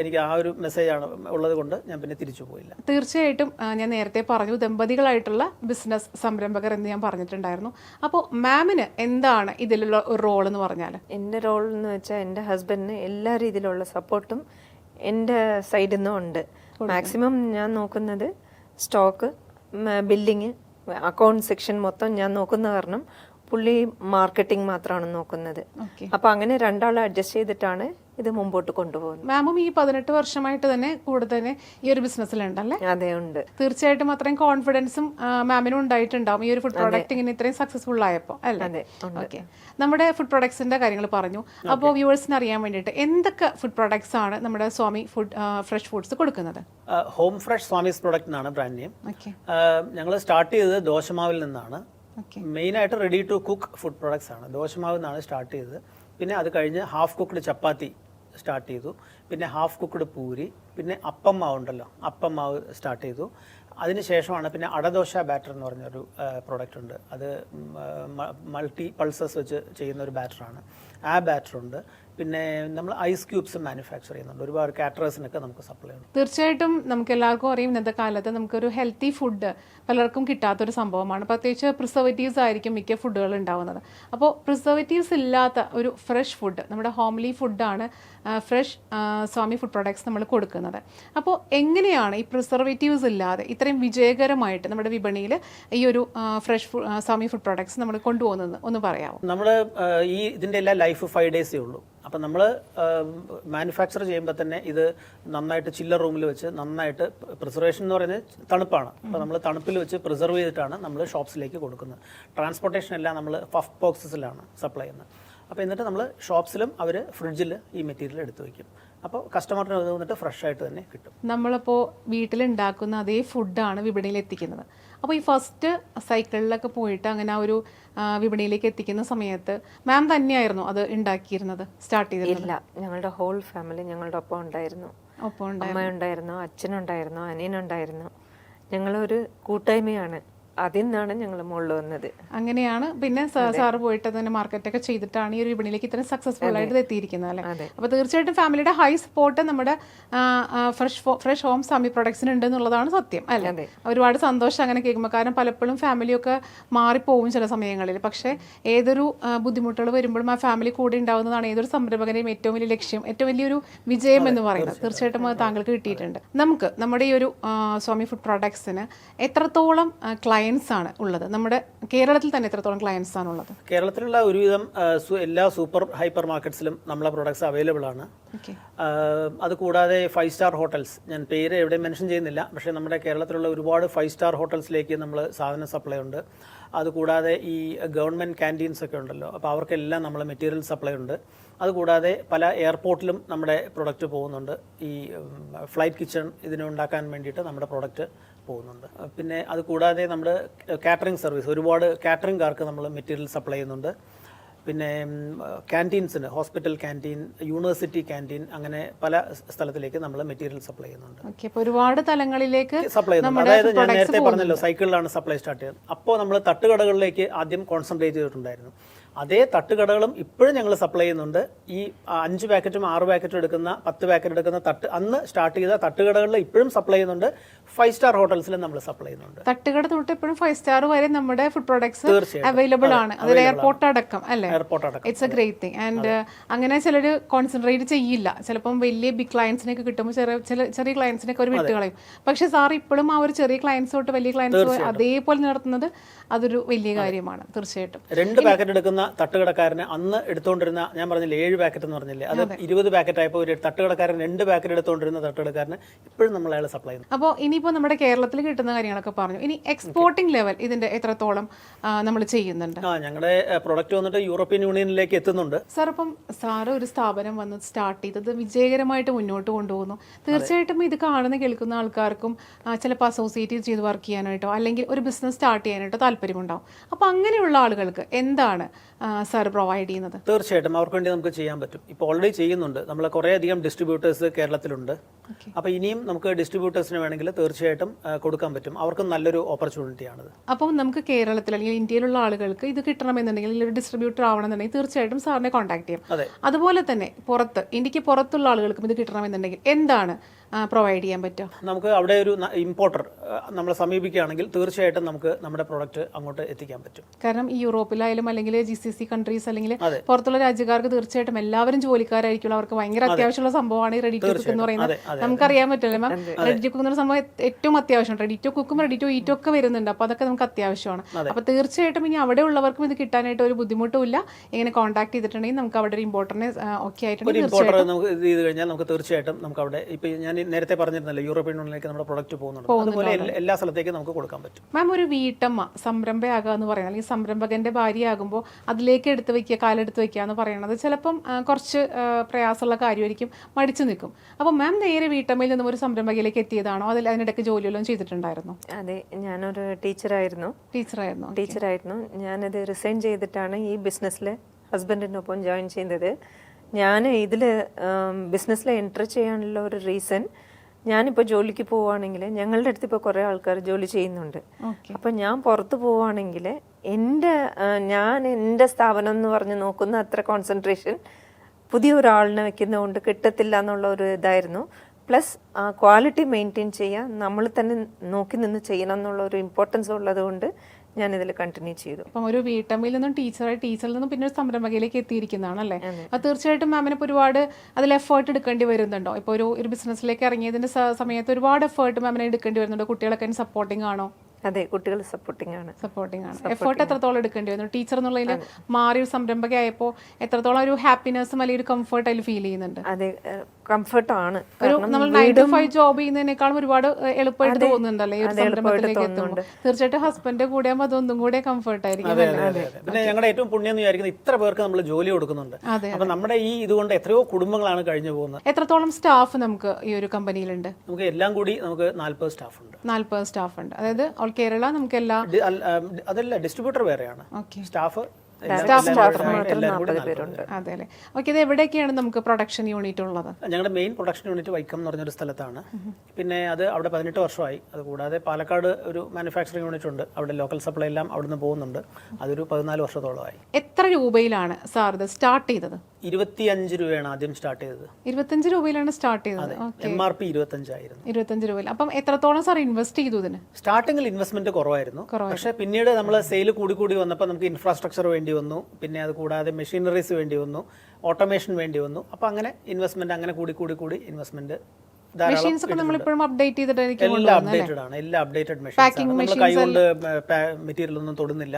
എനിക്ക് ആ ഒരു മെസ്സേജാണ് ഉള്ളത് കൊണ്ട് ഞാൻ പിന്നെ തിരിച്ചു പോയില്ല. തീർച്ചയായിട്ടും ഞാൻ നേരത്തെ പറഞ്ഞു ദമ്പതികളായിട്ടുള്ള ബിസിനസ് സംരംഭകർ എന്ന് ഞാൻ പറഞ്ഞിട്ടുണ്ടായിരുന്നു. അപ്പോൾ മാമിന് എന്താണ് ഇതിലുള്ള ഒരു റോൾ എന്ന് പറഞ്ഞാൽ എന്റെ റോൾ എന്ന് വെച്ചാൽ എന്റെ ഹസ്ബൻഡിന് എല്ലാ രീതിയിലുള്ള സപ്പോർട്ടും എന്റെ സൈഡിൽ നിന്നും ഉണ്ട്. മാക്സിമം ഞാൻ നോക്കുന്നത് സ്റ്റോക്ക് ബില്ലിങ് അക്കൗണ്ട് സെക്ഷൻ മൊത്തം ഞാൻ നോക്കുന്ന കാരണം പുള്ളി മാർക്കറ്റിംഗ് മാത്രമാണ് നോക്കുന്നത്. അപ്പൊ അപ്പോൾ അങ്ങനെ രണ്ടാളെ അഡ്ജസ്റ്റ് ചെയ്തിട്ടാണ് ഇത് മുമ്പോട്ട് കൊണ്ടുപോകുന്നത്. മാമും ഈ പതിനെട്ട് വർഷമായിട്ട് തന്നെ കൂടെ തന്നെ ഈ ഒരു ബിസിനസ്സിലുണ്ടല്ലേ അതെ ഉണ്ട്. തീർച്ചയായിട്ടും അത്രയും കോൺഫിഡൻസും മാമിനും ഉണ്ടായിട്ടുണ്ടാവും ഈ ഒരു ഫുഡ് പ്രോഡക്റ്റ് ഇങ്ങനെ ഇത്രയും സക്സസ്ഫുൾ ആയപ്പോൾ അല്ലേ? അതെ ഉണ്ട്. ഓക്കെ നമ്മുടെ ഫുഡ് പ്രോഡക്ട്സിന്റെ കാര്യങ്ങൾ പറഞ്ഞു. അപ്പോൾ വ്യൂവേഴ്സിന് അറിയാൻ വേണ്ടിയിട്ട് എന്തൊക്കെ ഫുഡ് പ്രോഡക്ട്സ് ആണ് നമ്മുടെ സ്വാമി ഫുഡ് ഫ്രഷ് ഫുഡ്സ് കൊടുക്കുന്നത്? ഹോം ഫ്രഷ് സ്വാമീസ് പ്രൊഡക്റ്റ് ആണ് ബ്രാൻഡ് നെയിം ഓക്കെ ഞങ്ങൾ സ്റ്റാർട്ട് ചെയ്തത് ദോശമാവിൽ നിന്നാണ്. മെയിനായിട്ട് ready to cook food products ആണ്. ദോശമാവ് സ്റ്റാർട്ട് ചെയ്തത്. പിന്നെ അത് കഴിഞ്ഞ് ഹാഫ് കുക്ക്ഡ് ചപ്പാത്തി സ്റ്റാർട്ട് ചെയ്തു. പിന്നെ ഹാഫ് കുക്ക്ഡ് പൂരി പിന്നെ അപ്പം മാവ് ഉണ്ടല്ലോ അപ്പം മാവ് സ്റ്റാർട്ട് ചെയ്തു. അതിനുശേഷമാണ് പിന്നെ അടദോശ ബാറ്റർ എന്ന് പറഞ്ഞൊരു പ്രോഡക്റ്റ് ഉണ്ട്. അത് മൾട്ടി പൾസസ് വെച്ച് ചെയ്യുന്ന ഒരു ബാറ്ററാണ് ആ ബാറ്റർ ഉണ്ട്. പിന്നെ നമ്മൾ ഐസ് ക്യൂബ്സ് മാനുഫാക്ചർ ചെയ്യുന്നുണ്ട്. ഒരുപാട് കാറ്ററേഴ്സിനൊക്കെ നമുക്ക് സപ്ലൈ ഉണ്ട്. തീർച്ചയായിട്ടും നമുക്ക് എല്ലാവർക്കും അറിയും ഇന്നത്തെ കാലത്ത് നമുക്കൊരു ഹെൽത്തി ഫുഡ് പലർക്കും കിട്ടാത്തൊരു സംഭവമാണ്. പ്രത്യേകിച്ച് പ്രിസർവേറ്റീവ്സ് ആയിരിക്കും മിക്ക ഫുഡുകൾ ഉണ്ടാവുന്നത്. അപ്പോൾ പ്രിസർവേറ്റീവ്സ് ഇല്ലാത്ത ഒരു ഫ്രഷ് ഫുഡ് നമ്മുടെ ഹോംലി ഫുഡാണ് ഫ്രഷ് സ്വാമി ഫുഡ് പ്രൊഡക്ട്സ് നമ്മൾ കൊടുക്കുന്നത്. അപ്പോൾ എങ്ങനെയാണ് ഈ പ്രിസർവേറ്റീവ്സ് ഇല്ലാതെ ഇത്രയും വിജയകരമായിട്ട് നമ്മുടെ വിപണിയിൽ ഈ ഒരു ഫ്രഷ് സ്വാമി ഫുഡ് പ്രൊഡക്ട്സ് നമ്മൾ കൊണ്ടുപോകുന്നത്? ഒന്ന് പറയാമോ? നമ്മൾ ഈ ഇതിന്റെ എല്ലാം ലൈഫ് ഫൈവ് ഡേയ്സേ ഉള്ളൂ. അപ്പം നമ്മൾ മാനുഫാക്ചർ ചെയ്യുമ്പോൾ തന്നെ ഇത് നന്നായിട്ട് ചില്ലർ റൂമിൽ വെച്ച് നന്നായിട്ട് പ്രിസർവേഷൻ എന്ന് പറയുന്നത് തണുപ്പാണ്. അപ്പോൾ നമ്മൾ തണുപ്പിൽ വെച്ച് പ്രിസർവ് ചെയ്തിട്ടാണ് നമ്മൾ ഷോപ്സിലേക്ക് കൊടുക്കുന്നത്. ട്രാൻസ്പോർട്ടേഷൻ എല്ലാം നമ്മൾ ഫഫ് ബോക്സസിലാണ് സപ്ലൈ ചെയ്യുന്നത്. അപ്പോൾ എന്നിട്ട് നമ്മൾ ഷോപ്സിലും അവർ ഫ്രിഡ്ജിൽ ഈ മെറ്റീരിയൽ എടുത്ത് വയ്ക്കും അപ്പോൾ കസ്റ്റമറിന് അത് വന്നിട്ട് ഫ്രഷ് ആയിട്ട് തന്നെ കിട്ടും. നമ്മളിപ്പോൾ വീട്ടിലുണ്ടാക്കുന്ന അതേ ഫുഡാണ് വിപണിയിൽ എത്തിക്കുന്നത്. അപ്പോൾ ഈ ഫസ്റ്റ് സൈക്കിളിലൊക്കെ പോയിട്ട് അങ്ങനെ ആ ഒരു വിപണിയിലേക്ക് എത്തിക്കുന്ന സമയത്ത് മാം തന്നെയായിരുന്നു അത് ഉണ്ടാക്കിയിരുന്നത് സ്റ്റാർട്ട് ചെയ്തിരുന്നത്? ഇല്ല ഞങ്ങളുടെ ഹോൾ ഫാമിലി ഞങ്ങളുടെ ഒപ്പം ഉണ്ടായിരുന്നു. ഒപ്പം ഉണ്ടായിരുന്നു. അമ്മയുണ്ടായിരുന്നു അച്ഛനുണ്ടായിരുന്നു അനിയനുണ്ടായിരുന്നു. ഞങ്ങളൊരു കൂട്ടായ്മയാണ്. അതിൽ നിന്നാണ് ഞങ്ങൾ മുകളിൽ വന്നത്. അങ്ങനെയാണ്. പിന്നെ സാർ സാറ് പോയിട്ട് തന്നെ മാർക്കറ്റൊക്കെ ചെയ്തിട്ടാണ് ഈ ഒരു വിപണിയിലേക്ക് ഇത്രയും സക്സസ്ഫുൾ ആയിട്ട് എത്തിയിരിക്കുന്നത് അല്ലേ? അപ്പൊ അപ്പോൾ തീർച്ചയായിട്ടും ഫാമിലിയുടെ ഹൈ സപ്പോർട്ട് നമ്മുടെ ഫ്രഷ് ഫ്രഷ് ഹോം സമി പ്രൊഡക്ട്സിന് ഉണ്ട് എന്നുള്ളതാണ് സത്യം അല്ലേ. ഒരുപാട് സന്തോഷം അങ്ങനെ കേൾക്കുമ്പോൾ കാരണം പലപ്പോഴും ഫാമിലിയൊക്കെ മാറിപ്പോവും ചില സമയങ്ങളിൽ. പക്ഷേ ഏതൊരു ബുദ്ധിമുട്ടുകൾ വരുമ്പോഴും ആ ഫാമിലി കൂടെ ഉണ്ടാവുന്നതാണ് ഏതൊരു സംരംഭകനെയും ഏറ്റവും വലിയ ലക്ഷ്യം ഏറ്റവും വലിയൊരു വിജയം എന്ന് പറയുന്നത്. തീർച്ചയായിട്ടും. അത് താങ്കൾക്ക് കിട്ടിയിട്ടുണ്ട്. നമുക്ക് നമ്മുടെ ഈ ഒരു സ്വാമി ഫുഡ് പ്രൊഡക്ട്സിന് എത്രത്തോളം ക്ലയൻസ് ആണ് ഉള്ളത്. നമ്മുടെ കേരളത്തിൽ തന്നെ എത്രത്തോളം ക്ലയൻസ് ആണ് ഉള്ളത്? കേരളത്തിലുള്ള ഒരുവിധം എല്ലാ സൂപ്പർ ഹൈപ്പർ മാർക്കറ്റ്സിലും നമ്മളെ പ്രോഡക്ട്സ് അവൈലബിൾ ആണ്. അത് കൂടാതെ ഫൈവ് സ്റ്റാർ ഹോട്ടൽസ് ഞാൻ പേര് എവിടെ മെൻഷൻ ചെയ്യുന്നില്ല പക്ഷേ നമ്മുടെ കേരളത്തിലുള്ള ഒരുപാട് ഫൈവ് സ്റ്റാർ ഹോട്ടൽസിലേക്ക് നമ്മൾ സാധനം സപ്ലൈ ഉണ്ട്. അതുകൂടാതെ ഈ ഗവൺമെന്റ് ക്യാന്റീൻസ് ഒക്കെ ഉണ്ടല്ലോ അപ്പോൾ അവർക്കെല്ലാം നമ്മൾ മെറ്റീരിയൽ സപ്ലൈ ഉണ്ട്. അതുകൂടാതെ പല എയർപോർട്ടിലും നമ്മുടെ പ്രൊഡക്റ്റ് പോകുന്നുണ്ട്. ഈ ഫ്ലൈറ്റ് കിച്ചൺ ഇതിനുണ്ടാക്കാൻ വേണ്ടിയിട്ട് നമ്മുടെ പ്രൊഡക്റ്റ് പോകുന്നുണ്ട്. പിന്നെ അത് കൂടാതെ നമ്മൾ കാറ്ററിംഗ് സർവീസ് ഒരുപാട് കാറ്ററിംഗുകാർക്ക് നമ്മൾ മെറ്റീരിയൽ സപ്ലൈ ചെയ്യുന്നുണ്ട്. പിന്നെ ക്യാന്റീൻസിന് ഹോസ്പിറ്റൽ ക്യാന്റീൻ യൂണിവേഴ്സിറ്റി ക്യാന്റീൻ അങ്ങനെ പല സ്ഥലത്തിലേക്ക് നമ്മൾ മെറ്റീരിയൽ സപ്ലൈ ചെയ്യുന്നുണ്ട്. ഒരുപാട് തലങ്ങളിലേക്ക് സപ്ലൈ ചെയ്യുന്നുണ്ട്. അതായത് ഞാൻ നേരത്തെ പറഞ്ഞല്ലോ സൈക്കിളിലാണ് സപ്ലൈ സ്റ്റാർട്ട് ചെയ്യുന്നത്. അപ്പോൾ നമ്മൾ തട്ടുകടകളിലേക്ക് ആദ്യം കോൺസെൻട്രേറ്റ് ചെയ്തിട്ടുണ്ടായിരുന്നു. അതേ തട്ടുകടകളും ഇപ്പോഴും ഞങ്ങൾ സപ്ലൈ ചെയ്യുന്നുണ്ട്. ഈ അഞ്ച് പാക്കറ്റും ആറ് പാക്കറ്റും എടുക്കുന്ന പത്ത് പാക്കറ്റ് എടുക്കുന്ന തട്ട് അന്ന് സ്റ്റാർട്ട് ചെയ്ത തട്ടുകടകളിൽ ഇപ്പോഴും സപ്ലൈ ചെയ്യുന്നുണ്ട്. ഫൈവ് സ്റ്റാർ ഹോട്ടൽസിലും നമ്മൾ സപ്ലൈ ചെയ്യുന്നുണ്ട്. തട്ടുകട തൊട്ട് ഇപ്പോഴും ഫൈവ് സ്റ്റാർ വരെ നമ്മുടെ ഫുഡ് പ്രോഡക്ട്സ് അവൈലബിൾ ആണ്. അതിൽ എയർപോർട്ട് അടക്കം അല്ലേ? എയർപോർട്ട് അടക്കം. It's a great thing and അങ്ങനെ ചിലർ കോൺസെൻട്രേറ്റ് ചെയ്യില്ല. ചിലപ്പം വലിയ ബിഗ് ക്ലയൻസിനൊക്കെ കിട്ടുമ്പോൾ ചെറിയ ചില ചെറിയ ക്ലയൻസിനൊക്കെ ഒരു വിട്ട് കളയും പക്ഷെ സാർ ഇപ്പോഴും ആ ഒരു ചെറിയ ക്ലയൻസ് തൊട്ട് വലിയ ക്ലയൻസ് അതേപോലെ നടത്തുന്നത് അതൊരു വലിയ കാര്യമാണ് തീർച്ചയായിട്ടും. രണ്ട് പാക്കറ്റ് എടുക്കുന്ന തട്ടുകടക്കാരന് അന്ന് എടുത്തുകൊണ്ടിരുന്ന ഞാൻ പറഞ്ഞില്ലേ ഏഴ് പാക്കറ്റ് എന്ന് പറഞ്ഞില്ലേ അത് ഇരുപത് പാക്കറ്റ് ആയപ്പോൾ ഒരു തട്ടുകടക്കാരൻ രണ്ട് പാക്കറ്റ് എടുത്തുകൊണ്ടിരുന്ന തട്ടുകടക്കാരന് ഇപ്പോഴും നമ്മൾ അയാളെ സപ്ലൈ ചെയ്യുന്നു. അപ്പോൾ ഇനിയിപ്പോൾ നമ്മുടെ കേരളത്തിൽ കിട്ടുന്ന കാര്യങ്ങളൊക്കെ പറഞ്ഞു. ഇനി എക്സ്പോർട്ടിംഗ് ലെവൽ ഇതിന്റെ എത്രത്തോളം നമ്മൾ ചെയ്യുന്നുണ്ട്? ആ ഞങ്ങളുടെ പ്രൊഡക്റ്റ് വന്നിട്ട് യൂറോപ്യൻ യൂണിയനിലേക്ക് എത്തുന്നുണ്ട്. സാർ അപ്പം സാറ് ഒരു സ്ഥാപനം വന്ന് സ്റ്റാർട്ട് ചെയ്തത് വിജയകരമായിട്ട് മുന്നോട്ട് കൊണ്ടുപോകുന്നു. തീർച്ചയായിട്ടും ഇത് കാണുന്ന കേൾക്കുന്ന ആൾക്കാർക്കും ചിലപ്പോൾ അസോസിയേറ്റ് ചെയ്ത് വർക്ക് ചെയ്യാനായിട്ടോ അല്ലെങ്കിൽ ഒരു ബിസിനസ് സ്റ്റാർട്ട് ചെയ്യാനായിട്ടോ താല്പര്യമുണ്ടാവും. അപ്പോൾ അങ്ങനെയുള്ള ആളുകൾക്ക് എന്താണ് സാർ പ്രൊവൈഡ് ചെയ്യുന്നത്? തീർച്ചയായിട്ടും. അവർക്ക് വേണ്ടി നമുക്ക് ചെയ്യാൻ പറ്റും. ഇപ്പോൾ ഓൾറെഡി ചെയ്യുന്നുണ്ട്. നമ്മൾ കുറേയധികം ഡിസ്ട്രിബ്യൂട്ടേഴ്സ് കേരളത്തിലുണ്ട്. അപ്പോൾ ഇനിയും നമുക്ക് ഡിസ്ട്രിബ്യൂട്ടേഴ്സിന് വേണമെങ്കിൽ തീർച്ചയായിട്ടും കൊടുക്കാൻ പറ്റും. അവർക്കും നല്ലൊരു ഓപ്പർച്യൂണിറ്റിയാണത് അപ്പം നമുക്ക് കേരളത്തിൽ അല്ലെങ്കിൽ ഇന്ത്യയിലുള്ള ആളുകൾക്ക് ഇത് കിട്ടണമെന്നുണ്ടെങ്കിൽ ഒരു ഡിസ്ട്രിബ്യൂട്ടർ ആവണമെന്നുണ്ടെങ്കിൽ തീർച്ചയായിട്ടും സാറിനെ കോൺടാക്ട് ചെയ്യാം. അതുപോലെ തന്നെ പുറത്ത് ഇന്ത്യയ്ക്ക് പുറത്തുള്ള ആളുകൾക്കും ഇത് കിട്ടണമെന്നുണ്ടെങ്കിൽ എന്താണ് പ്രൊവൈഡ് ചെയ്യാൻ പറ്റും നമുക്ക് അവിടെ ഒരു ഇമ്പോർട്ടർ നമ്മളെ സമീപിക്കുകയാണെങ്കിൽ തീർച്ചയായിട്ടും നമുക്ക് നമ്മുടെ പ്രോഡക്റ്റ് അങ്ങോട്ട് എത്തിക്കാൻ പറ്റും. കാരണം ഈ യൂറോപ്പിലായാലും അല്ലെങ്കിൽ ജി സി സി കൺട്രീസ് അല്ലെങ്കിൽ. പുറത്തുള്ള രാജ്യക്കാർക്ക് തീർച്ചയായിട്ടും എല്ലാവരും ജോലിക്കാരായിരിക്കും. അവർക്ക് ഭയങ്കര അത്യാവശ്യമുള്ള സംഭവമാണ് ഈ റെഡി ടു കുക്ക് എന്ന് പറയുന്നത്. നമുക്കറിയാൻ പറ്റില്ല മാം റെഡി ടു കുക്ക് എന്ന സംഭവം ഏറ്റവും അത്യാവശ്യമാണ്. റെഡി ടു കുക്കും റെഡി ടു ഈറ്റും ഒക്കെ വരുന്നുണ്ട്. അപ്പോൾ അതൊക്കെ നമുക്ക് അത്യാവശ്യമാണ്. അപ്പോൾ തീർച്ചയായിട്ടും ഇനി അവിടെ ഉള്ളവർക്കും ഇത് കിട്ടാനായിട്ട് ഒരു ബുദ്ധിമുട്ടുമില്ല ഇങ്ങനെ കോൺടാക്ട് ചെയ്തിട്ടുണ്ടെങ്കിൽ നമുക്ക് അവിടെ ഒരു ഇമ്പോർട്ടനെ ഒക്കെ ഒരു ആയിട്ടുണ്ടെങ്കിൽ നമുക്ക് ഇത് ചെയ്ത് കഴിഞ്ഞാൽ നമുക്ക് തീർച്ചയായിട്ടും നമുക്ക് അവിടെ ഇപ്പൊ ഞാൻ നേരത്തെ പറഞ്ഞിരുന്നല്ലോ യൂറോപ്യൻ യൂണിയനിലേക്ക് നമ്മുടെ പ്രൊഡക്റ്റ് പോകുന്നുണ്ട്. അതുപോലെ എല്ലാ- സ്ഥലത്തേക്കും നമുക്ക് കൊടുക്കാൻ പറ്റും. മാം ഒരു വീട്ടമ്മ സംരംഭയാകുക എന്ന് പറയുന്നത്. അല്ലെങ്കിൽ സംരംഭകന്റെ ഭാര്യയാകുമ്പോൾ അതിലേക്ക് എടുത്ത് വയ്ക്കുക കാലെടുത്ത് വയ്ക്കുക എന്ന് പറയുന്നത്. ചിലപ്പം കുറച്ച് പ്രയാസമുള്ള കാര്യമായിരിക്കും മടിച്ചു നിൽക്കും. അപ്പോൾ മാം നേരെ വീട്ടമ്മയിൽ നിന്നും ഒരു സംരംഭകയിലേക്ക് എത്തിയതാണോ? അതിൽ അതിനിടയ്ക്ക് ജോലിയെല്ലാം ചെയ്തിട്ടുണ്ടായിരുന്നു? അതെ ഞാനൊരു ടീച്ചറായിരുന്നു. ടീച്ചറായിരുന്നു ടീച്ചറായിരുന്നു. ഞാനത് റിസൈൻ ചെയ്തിട്ടാണ് ഈ ബിസിനസ്സിൽ ഹസ്ബൻഡിനൊപ്പം ജോയിൻ ചെയ്തത്. ഞാൻ ഇതിൽ ബിസിനസ്സിൽ എന്റർ ചെയ്യാനുള്ള ഒരു റീസൺ ഞാനിപ്പോൾ ജോലിക്ക് പോവുകയാണെങ്കിൽ ഞങ്ങളുടെ അടുത്ത് ഇപ്പോൾ കുറേ ആൾക്കാർ ജോലി ചെയ്യുന്നുണ്ട്. അപ്പം ഞാൻ പുറത്ത് പോവുകയാണെങ്കിൽ എന്റെ ഞാൻ എന്റെ സ്ഥാപനം എന്ന് പറഞ്ഞ് നോക്കുന്ന അത്ര കോൺസെൻട്രേഷൻ പുതിയ ഒരാളിനെ വെക്കുന്നതുകൊണ്ട് കിട്ടത്തില്ല എന്നുള്ള ഒരു ഇതായിരുന്നു. പ്ലസ് ക്വാളിറ്റി മെയിന്റെയിൻ ചെയ്യാൻ നമ്മൾ തന്നെ നോക്കി നിന്ന് ചെയ്യണം എന്നുള്ള ഒരു ഇമ്പോർട്ടൻസ് ഉള്ളത് ഇതിൽ കണ്ടിന്യൂ ചെയ്തു. അപ്പം ഒരു വീട്ടമ്മയിൽ നിന്നും ടീച്ചറായി ടീച്ചറിൽ നിന്നും പിന്നെ ഒരു സംരംഭകയിലേക്ക് എത്തിയിരിക്കുന്നതാണ് അല്ലേ? അത്. തീർച്ചയായിട്ടും മാമിന് ഇപ്പോൾ ഒരുപാട് അതിൽ എഫേർട്ട് എടുക്കേണ്ടി വരുന്നുണ്ടോ? ഇപ്പോൾ ഒരു ഒരു ബിസിനസ്സിലേക്ക് ഇറങ്ങിയതിന്റെ സ- സമയത്ത് ഒരുപാട് എഫേർട്ട് മാമിനെ എടുക്കേണ്ടി വരുന്നുണ്ടോ? കുട്ടികളൊക്കെ സപ്പോർട്ടിങ് ആണോ? അതെ കുട്ടികൾ സപ്പോർട്ടിംഗ് ആണ്. സപ്പോർട്ടിംഗ് ആണ്. എഫേർട്ട് എത്രത്തോളം എടുക്കേണ്ടി വന്നു ടീച്ചർ എന്നുള്ളതിൽ മാറി ഒരു സംരംഭകയായപ്പോൾ എത്രത്തോളം ഒരു ഹാപ്പിനെസ്സും അല്ലെങ്കിൽ ഒരു കംഫർട്ട് അതിൽ ഫീൽ ചെയ്യുന്നുണ്ട്? അതെ കംഫർട്ടാണ് ഒരു നമ്മൾ നയൻ ടു ഫൈവ് ജോബ് ചെയ്യുന്നതിനേക്കാളും ഒരുപാട് എളുപ്പമായിട്ട് തോന്നുന്നുണ്ടല്ലേ ഈ ഒരു സംരംഭത്തിലേക്ക് എത്തുന്നുണ്ട് തീർച്ചയായിട്ടും ഹസ്ബൻഡ് കൂടെ ആകുമ്പോൾ അതൊന്നും കൂടെ കംഫർട്ട് ആയിരിക്കും അതെ, അതെ, അതെ. പിന്നെ ഞങ്ങളുടെ ഏറ്റവും പുണ്യം എന്ന് വിചാരിക്കുന്നത് ഇത്ര പേർക്ക് നമ്മൾ ജോലി കൊടുക്കുന്നുണ്ട്. അതെ, അപ്പൊ നമ്മുടെ ഈ ഇതുകൊണ്ട് എത്രയോ കുടുംബങ്ങളാണ് കഴിഞ്ഞു പോകുന്നത്. എത്രത്തോളം സ്റ്റാഫ് നമുക്ക് ഈ ഒരു കമ്പനിയിലുണ്ട് നമുക്ക് എല്ലാം കൂടി നമുക്ക് നാല്പത് സ്റ്റാഫ് ഉണ്ട്. നാൽപ്പത് സ്റ്റാഫ് ഉണ്ട്. അതായത് ഓൾ കേരള നമുക്ക് എല്ലാ അതല്ല ഡിസ്ട്രിബ്യൂട്ടർ വേറെയാണ്. സ്റ്റാഫ് സ്റ്റാഫ് മാത്രം നാൽപ്പത് പേരുണ്ട്. അതെ അല്ലേ ഓക്കെ ഇത് എവിടെയൊക്കെയാണ് നമുക്ക് പ്രൊഡക്ഷൻ യൂണിറ്റ് ഉള്ളത്? ഞങ്ങളുടെ മെയിൻ പ്രൊഡക്ഷൻ യൂണിറ്റ് വൈക്കം എന്ന് പറഞ്ഞൊരു സ്ഥലത്താണ്. പിന്നെ അത് അവിടെ പതിനെട്ട് വർഷമായി. അത് കൂടാതെ പാലക്കാട് ഒരു മാനുഫാക്ചറിംഗ് യൂണിറ്റ് ഉണ്ട്. അവിടെ ലോക്കൽ സപ്ലൈ എല്ലാം അവിടുന്ന് പോകുന്നുണ്ട്. അതൊരു പതിനാല് വർഷത്തോളമായി. എത്ര രൂപയിലാണ് സാർ ഇത് സ്റ്റാർട്ട് ചെയ്തത്? ഇരുപത്തിയഞ്ച് രൂപയാണ് ആദ്യം സ്റ്റാർട്ട് ചെയ്തത്. ഇരുപത്തഞ്ച് രൂപയിലാണ് സ്റ്റാർട്ട് ചെയ്തത്. എം ആർ പി ഇരുപത്തഞ്ചായിരുന്നു. ഇരുപത്തഞ്ച് രൂപയിൽ. അപ്പം എത്രത്തോളം സാർ ഇൻവെസ്റ്റ് ചെയ്തു ഇതിന്? സ്റ്റാർട്ടിംഗിൽ ഇൻവെസ്റ്റ്മെന്റ് കുറവായിരുന്നു. പക്ഷേ പിന്നീട് നമ്മൾ സെയിൽ കൂടി കൂടി വന്നപ്പോൾ നമുക്ക് ഇൻഫ്രാസ്ട്രക്ചർ വേണ്ടി വന്നു. പിന്നെ അത് കൂടാതെ മെഷീനറീസ് വേണ്ടി വന്നു. ഓട്ടോമേഷൻ വേണ്ടി വന്നു. അപ്പോൾ അങ്ങനെ ഇൻവെസ്റ്റ്മെന്റ് അങ്ങനെ കൂടി കൂടി കൂടി ഇൻവെസ്റ്റ്മെന്റ് ധാരാളം മെഷീൻസ് ഒക്കെ നമ്മൾ ഇപ്പോഴും അപ്ഡേറ്റ് ചെയ്തിട്ടായിരിക്കും എല്ലാം അപ്ഡേറ്റഡ് ആണ്. എല്ലാം അപ്ഡേറ്റഡ് മെഷീൻസ് നമ്മൾ കൈകൊണ്ട് മെറ്റീരിയൽ ഒന്നും തൊടുന്നില്ല.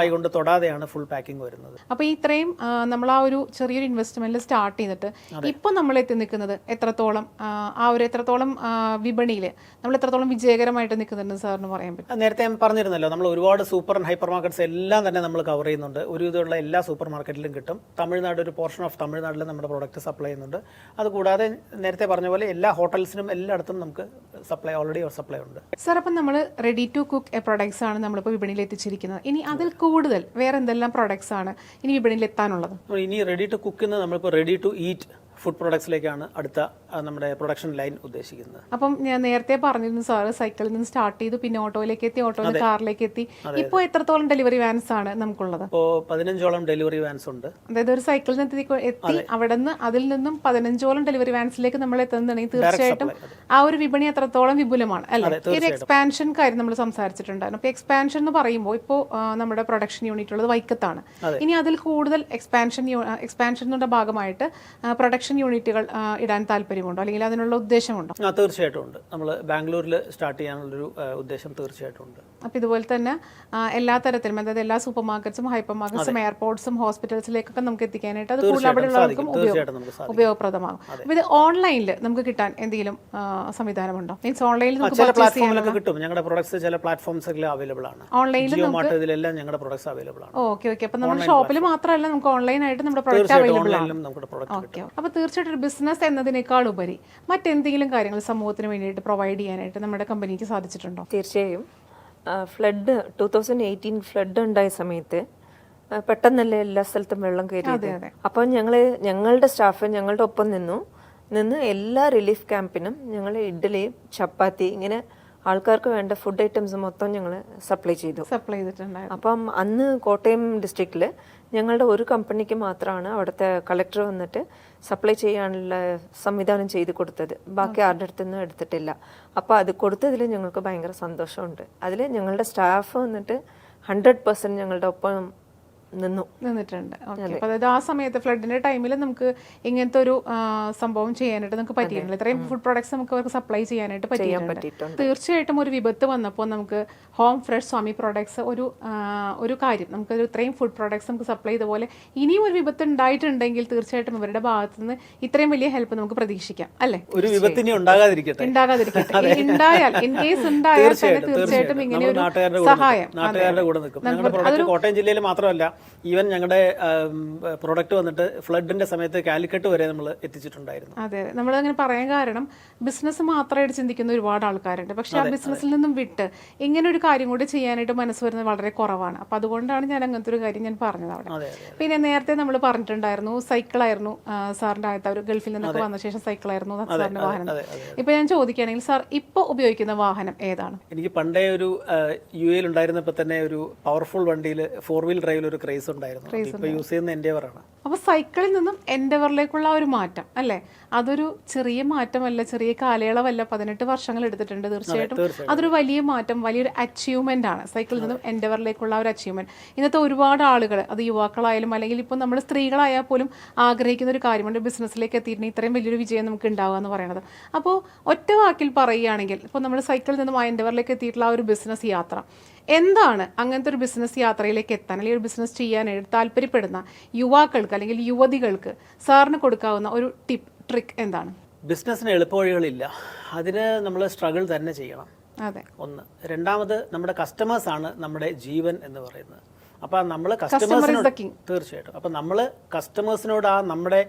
കൈകൊണ്ട് തൊടാതെയാണ് ഫുൾ പാക്കിംഗ് വരുന്നത്. അപ്പൊ ഈ ഇത്രയും നമ്മൾ ആ ഒരു ചെറിയൊരു ഇൻവെസ്റ്റ്മെന്റിൽ സ്റ്റാർട്ട് ചെയ്തിട്ട് ഇപ്പൊ നമ്മൾ എത്തി നിൽക്കുന്നത് എത്രത്തോളം ആ, ഒരു എത്രത്തോളം വിപണിയിൽ നമ്മൾ എത്രത്തോളം വിജയകരമായിട്ട് നിൽക്കുന്നുണ്ട് സാറിന് പറയാൻ പറ്റും? നേരത്തെ പറഞ്ഞിരുന്നല്ലോ നമ്മൾ ഒരുപാട് സൂപ്പർ ആൻഡ് ഹൈപ്പർ മാർക്കറ്റ്സ് എല്ലാം തന്നെ നമ്മൾ കവർ ചെയ്യുന്നുണ്ട്. ഒരു വിധമുള്ള എല്ലാ സൂപ്പർ മാർക്കറ്റിലും കിട്ടും. തമിഴ്നാട് ഒരു പോർഷൻ ഓഫ് തമിഴ്നാട്ടിൽ നമ്മുടെ പ്രോഡക്റ്റ് സപ്ലൈ ചെയ്യുന്നുണ്ട്. അതുകൂടാതെ നേരത്തെ പറഞ്ഞ പോലെ എല്ലാ ഹോട്ടൽ ഹോട്ടൽസിനും എല്ലായിടത്തും നമുക്ക് സപ്ലൈ ഓൾറെഡി സപ്ലൈ ഉണ്ട്. സാർ അപ്പം നമ്മൾ റെഡി ടു കുക്ക് പ്രൊഡക്ട്സ് ആണ് നമ്മളിപ്പോൾ വിപണിയിൽ എത്തിച്ചിരിക്കുന്നത്. ഇനി അതിൽ കൂടുതൽ വേറെ എന്തെല്ലാം പ്രൊഡക്ട്സ് ആണ് ഇനി വിപണിയിൽ എത്താനുള്ളത്? ഇനി റെഡി ടു കുക്ക് നമ്മളിപ്പോൾ റെഡി ടു ഈറ്റ് ഫുഡ് പ്രൊഡക്ട്സിലേക്കാണ് അടുത്ത നമ്മുടെ പ്രൊഡക്ഷൻ ലൈൻ ഉദ്ദേശിക്കുന്നത്. അപ്പം ഞാൻ നേരത്തെ പറഞ്ഞിരുന്നു സാറ് സൈക്കിളിൽ നിന്ന് സ്റ്റാർട്ട് ചെയ്തു പിന്നെ ഓട്ടോയിലേക്ക് എത്തി ഓട്ടോയിൽ കാറിലേക്ക് എത്തി. ഇപ്പോൾ എത്രത്തോളം ഡെലിവറി വാൻസ് ആണ് നമുക്കുള്ളത്? ഇപ്പോൾ പതിനഞ്ചോളം ഡെലിവറി വാൻസ് ഉണ്ട്. അതായത് ഒരു സൈക്കിളിൽ നിന്ന് എത്തി അവിടെ നിന്ന് അതിൽ നിന്നും പതിനഞ്ചോളം ഡെലിവറി വാൻസിലേക്ക് നമ്മൾ എത്തുന്നുണ്ടെങ്കിൽ തീർച്ചയായിട്ടും ആ ഒരു വിപണി എത്രത്തോളം വിപുലമാണ് അല്ലേ? ഈ ഒരു എക്സ്പാൻഷൻ കാര്യം നമ്മൾ സംസാരിച്ചിട്ടുണ്ടായിരുന്നു. അപ്പോൾ എക്സ്പാൻഷൻ എന്ന് പറയുമ്പോൾ ഇപ്പോൾ നമ്മുടെ പ്രൊഡക്ഷൻ യൂണിറ്റ് ഉള്ളത് വൈക്കത്താണ്. ഇനി അതിൽ കൂടുതൽ എക്സ്പാൻഷൻ എക്സ്പാൻഷൻ ഭാഗമായിട്ട് പ്രൊഡക്ഷൻ യൂണിറ്റുകൾ ഇടാൻ താല്പര്യമുണ്ടോ? അല്ലെങ്കിൽ അതിനുള്ള ഉദ്ദേശമുണ്ടോ? ആ തീർച്ചയായിട്ടും ഉണ്ട്. നമ്മൾ ബാംഗ്ലൂരിൽ സ്റ്റാർട്ട് ചെയ്യാനുള്ളൊരു ഉദ്ദേശം തീർച്ചയായിട്ടും ഉണ്ട്. അപ്പോൾ ഇതുപോലെ തന്നെ എല്ലാ തരത്തിലും അതായത് എല്ലാ സൂപ്പർ മാർക്കറ്റ്സും ഹൈപ്പർ മാർക്കറ്റ്സും എയർപോർട്ട്സും ഹോസ്പിറ്റൽസിലേക്കൊക്കെ നമുക്ക് എത്തിക്കാനായിട്ട് അത് കൂടുതൽ അവിടെ ഉള്ളവർക്കും സാധിക്കും തീർച്ചയായിട്ടും നമുക്ക് സാധിക്കും. ഉപയോഗപ്രദമാകും. അപ്പോൾ ഇത് ഓൺലൈനിൽ നമുക്ക് കിട്ടാൻ എന്തെങ്കിലും സംവിധാനമുണ്ടോ? മീൻസ് ഓൺലൈനിൽ ചില പ്ലാറ്റ്ഫോമിലൊക്കെ കിട്ടും. ഞങ്ങളുടെ പ്രോഡക്ട്സ് ചില പ്ലാറ്റ്ഫോംസിൽ അവൈലബിൾ ആണ് ഓൺലൈനിൽ ഇതിലെല്ലാം ഞങ്ങളുടെ പ്രോഡക്ട്സ് അവൈലബിൾ ആണ് ഓക്കെ ഓക്കെ. അപ്പോൾ നമ്മുടെ ഷോപ്പിൽ മാത്രമല്ല നമുക്ക് ഓൺലൈനായിട്ട് നമ്മുടെ പ്രോഡക്റ്റ് അവൈലബിൾ ആണ് ഓക്കെ അപ്പോൾ തീർച്ചയായിട്ടും ഒരു ബിസിനസ് എന്നതിനേക്കാൾ ഉപരി മറ്റെന്തെങ്കിലും കാര്യങ്ങൾ സമൂഹത്തിന് വേണ്ടിയിട്ട് പ്രൊവൈഡ് ചെയ്യാനായിട്ട് നമ്മുടെ കമ്പനിക്ക് സാധിച്ചിട്ടുണ്ടോ? തീർച്ചയായും. Flood two thousand eighteen flood ഉണ്ടായ സമയത്ത് പെട്ടെന്നല്ലേ എല്ലാ സ്ഥലത്തും വെള്ളം കയറി അപ്പോൾ ഞങ്ങൾ ഞങ്ങളുടെ സ്റ്റാഫ് ഞങ്ങളുടെ ഒപ്പം നിന്നു. നിന്ന് എല്ലാ റിലീഫ് ക്യാമ്പിനും ഞങ്ങൾ ഇഡ്ഡലി ചപ്പാത്തി ഇങ്ങനെ ആൾക്കാർക്ക് വേണ്ട ഫുഡ് ഐറ്റംസ് മൊത്തം ഞങ്ങൾ സപ്ലൈ ചെയ്തു. സപ്ലൈ ചെയ്തിട്ടുണ്ടായിരുന്നു. അപ്പം അന്ന് കോട്ടയം ഡിസ്ട്രിക്റ്റിൽ ഞങ്ങളുടെ ഒരു കമ്പനിക്ക് മാത്രമാണ് അവിടുത്തെ കളക്ടർ വന്നിട്ട് സപ്ലൈ ചെയ്യാനുള്ള സംവിധാനം ചെയ്ത് കൊടുത്തത്. ബാക്കി ആരുടെ അടുത്തൊന്നും എടുത്തിട്ടില്ല. അപ്പോൾ അത് കൊടുത്തതിൽ ഞങ്ങൾക്ക് ഭയങ്കര സന്തോഷമുണ്ട്. അതിൽ ഞങ്ങളുടെ സ്റ്റാഫ് വന്നിട്ട് ഹൺഡ്രഡ് പെർസെന്റ് ഞങ്ങളുടെ ഒപ്പം നിന്നു. നിന്നിട്ടുണ്ട്. ഓക്കെ. അപ്പോൾ അതായത് ആ സമയത്ത് ഫ്ലഡിന്റെ ടൈമിൽ നമുക്ക് ഇങ്ങനത്തെ ഒരു സംഭവം ചെയ്യാനായിട്ട് നമുക്ക് പറ്റിയിട്ടില്ല ഇത്രയും ഫുഡ് പ്രോഡക്ട്സ് നമുക്ക് അവർക്ക് സപ്ലൈ ചെയ്യാനായിട്ട് പറ്റിയിട്ടുണ്ട്. തീർച്ചയായിട്ടും ഒരു വിപത്ത് വന്നപ്പോൾ നമുക്ക് ഹോം ഫ്രഷ് സ്വാമി പ്രോഡക്ട്സ് ഒരു ഒരു കാര്യം. നമുക്ക് ഇത്രയും ഫുഡ് പ്രോഡക്ട്സ് നമുക്ക് സപ്ലൈ ചെയ്ത പോലെ ഇനിയും ഒരു വിപത്ത് ഉണ്ടായിട്ടുണ്ടെങ്കിൽ തീർച്ചയായിട്ടും ഇവരുടെ ഭാഗത്ത് നിന്ന് ഇത്രയും വലിയ ഹെൽപ്പ് നമുക്ക് പ്രതീക്ഷിക്കാം. അല്ലേ? ഒരു വിപത്തിനി ഉണ്ടാകാതിരിക്കട്ടെ. ഉണ്ടാകാതിരിക്കട്ടെ. ഈ ഉണ്ടായാൽ ഇൻ കേസ് ഉണ്ടായാൽ തന്നെ തീർച്ചയായിട്ടും ഇങ്ങനെ ഒരു സഹായം. അതൊരു കൂടെ നിൽക്കും. ഞങ്ങളുടെ കോട്ടയം ജില്ലയിൽ മാത്രമല്ല ഈവൻ ഞങ്ങളുടെ പ്രൊഡക്റ്റ് വന്നിട്ട് ഫ്ലഡിന്റെ സമയത്ത് കാലിക്കട്ട് വരെ നമ്മൾ എത്തിച്ചിട്ടുണ്ടായിരുന്നു. അതെ നമ്മൾ അങ്ങനെ പറയാൻ കാരണം ബിസിനസ് മാത്രമായിട്ട് ചിന്തിക്കുന്ന ഒരുപാട് ആൾക്കാരുണ്ട്. പക്ഷെ ആ ബിസിനസ്സിൽ നിന്നും വിട്ട് ഇങ്ങനെ ഒരു കാര്യം കൂടി ചെയ്യാനായിട്ട് മനസ്സ് വരുന്നത് വളരെ കുറവാണ്. അപ്പൊ അതുകൊണ്ടാണ് ഞാൻ അങ്ങനത്തെ ഒരു കാര്യം ഞാൻ പറഞ്ഞത് അവിടെ. പിന്നെ നേരത്തെ നമ്മൾ പറഞ്ഞിട്ടുണ്ടായിരുന്നു സൈക്കിളായിരുന്നു സാറിന്റെ ആദ്യത്തെ ഒരു ഗൾഫിൽ നിന്നൊക്കെ വന്ന ശേഷം സൈക്കിളായിരുന്നു സാറിന്റെ വാഹനം. ഇപ്പൊ ഞാൻ ചോദിക്കുകയാണെങ്കിൽ സാർ ഇപ്പൊ ഉപയോഗിക്കുന്ന വാഹനം ഏതാണ്? എനിക്ക് പണ്ടേ ഒരു യു എയിൽ ഉണ്ടായിരുന്നപ്പോൾ തന്നെ ഒരു പവർഫുൾ വണ്ടിയിൽ ഫോർ വീൽ ഡ്രൈവിൽ ഒരു ക്രേസ് ഉണ്ടായിരുന്നു. ഇപ്പോൾ യൂസ് ചെയ്യുന്ന എൻഡേവറാണ് ആണ്. അപ്പൊ സൈക്കിളിൽ നിന്നും എൻഡവറിലേക്കുള്ള ഒരു മാറ്റം അല്ലേ? അതൊരു ചെറിയ മാറ്റമല്ല ചെറിയ കാലയളവല്ല. പതിനെട്ട് വർഷങ്ങൾ എടുത്തിട്ടുണ്ട് തീർച്ചയായിട്ടും. അതൊരു വലിയ മാറ്റം വലിയൊരു അച്ചീവ്മെന്റ് ആണ്. സൈക്കിളിൽ നിന്നും എൻഡവറിലേക്കുള്ള ഒരു അച്ചീവ്മെന്റ് ഇന്നത്തെ ഒരുപാട് ആളുകൾ അത് യുവാക്കളായാലും അല്ലെങ്കിൽ ഇപ്പോൾ നമ്മൾ സ്ത്രീകളായാൽ പോലും ആഗ്രഹിക്കുന്ന ഒരു കാര്യമുണ്ട് ബിസിനസ്സിലേക്ക് എത്തിയിട്ടുണ്ടെങ്കിൽ ഇത്രയും വലിയൊരു വിജയം നമുക്ക് ഉണ്ടാവുക എന്ന് പറയുന്നത്. അപ്പോൾ ഒറ്റ വാക്കിൽ പറയുകയാണെങ്കിൽ ഇപ്പോൾ നമ്മൾ സൈക്കിളിൽ നിന്നും ആ എൻഡവറിലേക്ക് എത്തിയിട്ടുള്ള ആ ഒരു ബിസിനസ് യാത്ര എന്താണ് അങ്ങനത്തെ ഒരു ബിസിനസ് യാത്രയിലേക്ക് എത്താൻ അല്ലെങ്കിൽ ഒരു ബിസിനസ് ചെയ്യാനായിട്ട് താല്പര്യപ്പെടുന്ന യുവാക്കൾക്ക് അല്ലെങ്കിൽ യുവതികൾക്ക് സാറിന് കൊടുക്കാവുന്ന ഒരു ടിപ്പ് ട്രിക്ക് എന്താണ്? ബിസിനസ്സിന് എളുപ്പവഴികളില്ല. അതിന് നമ്മൾ സ്ട്രഗിൾ തന്നെ ചെയ്യണം. അതെ. ഒന്ന്. രണ്ടാമത് നമ്മുടെ കസ്റ്റമേഴ്സ് ആണ് നമ്മുടെ ജീവൻ എന്ന് പറയുന്നത്. അപ്പോൾ നമ്മൾ കസ്റ്റമേഴ്സിനോട് തീർച്ചയായിട്ടും. അപ്പം നമ്മൾ കസ്റ്റമേഴ്സിനോട് ആ നമ്മുടെ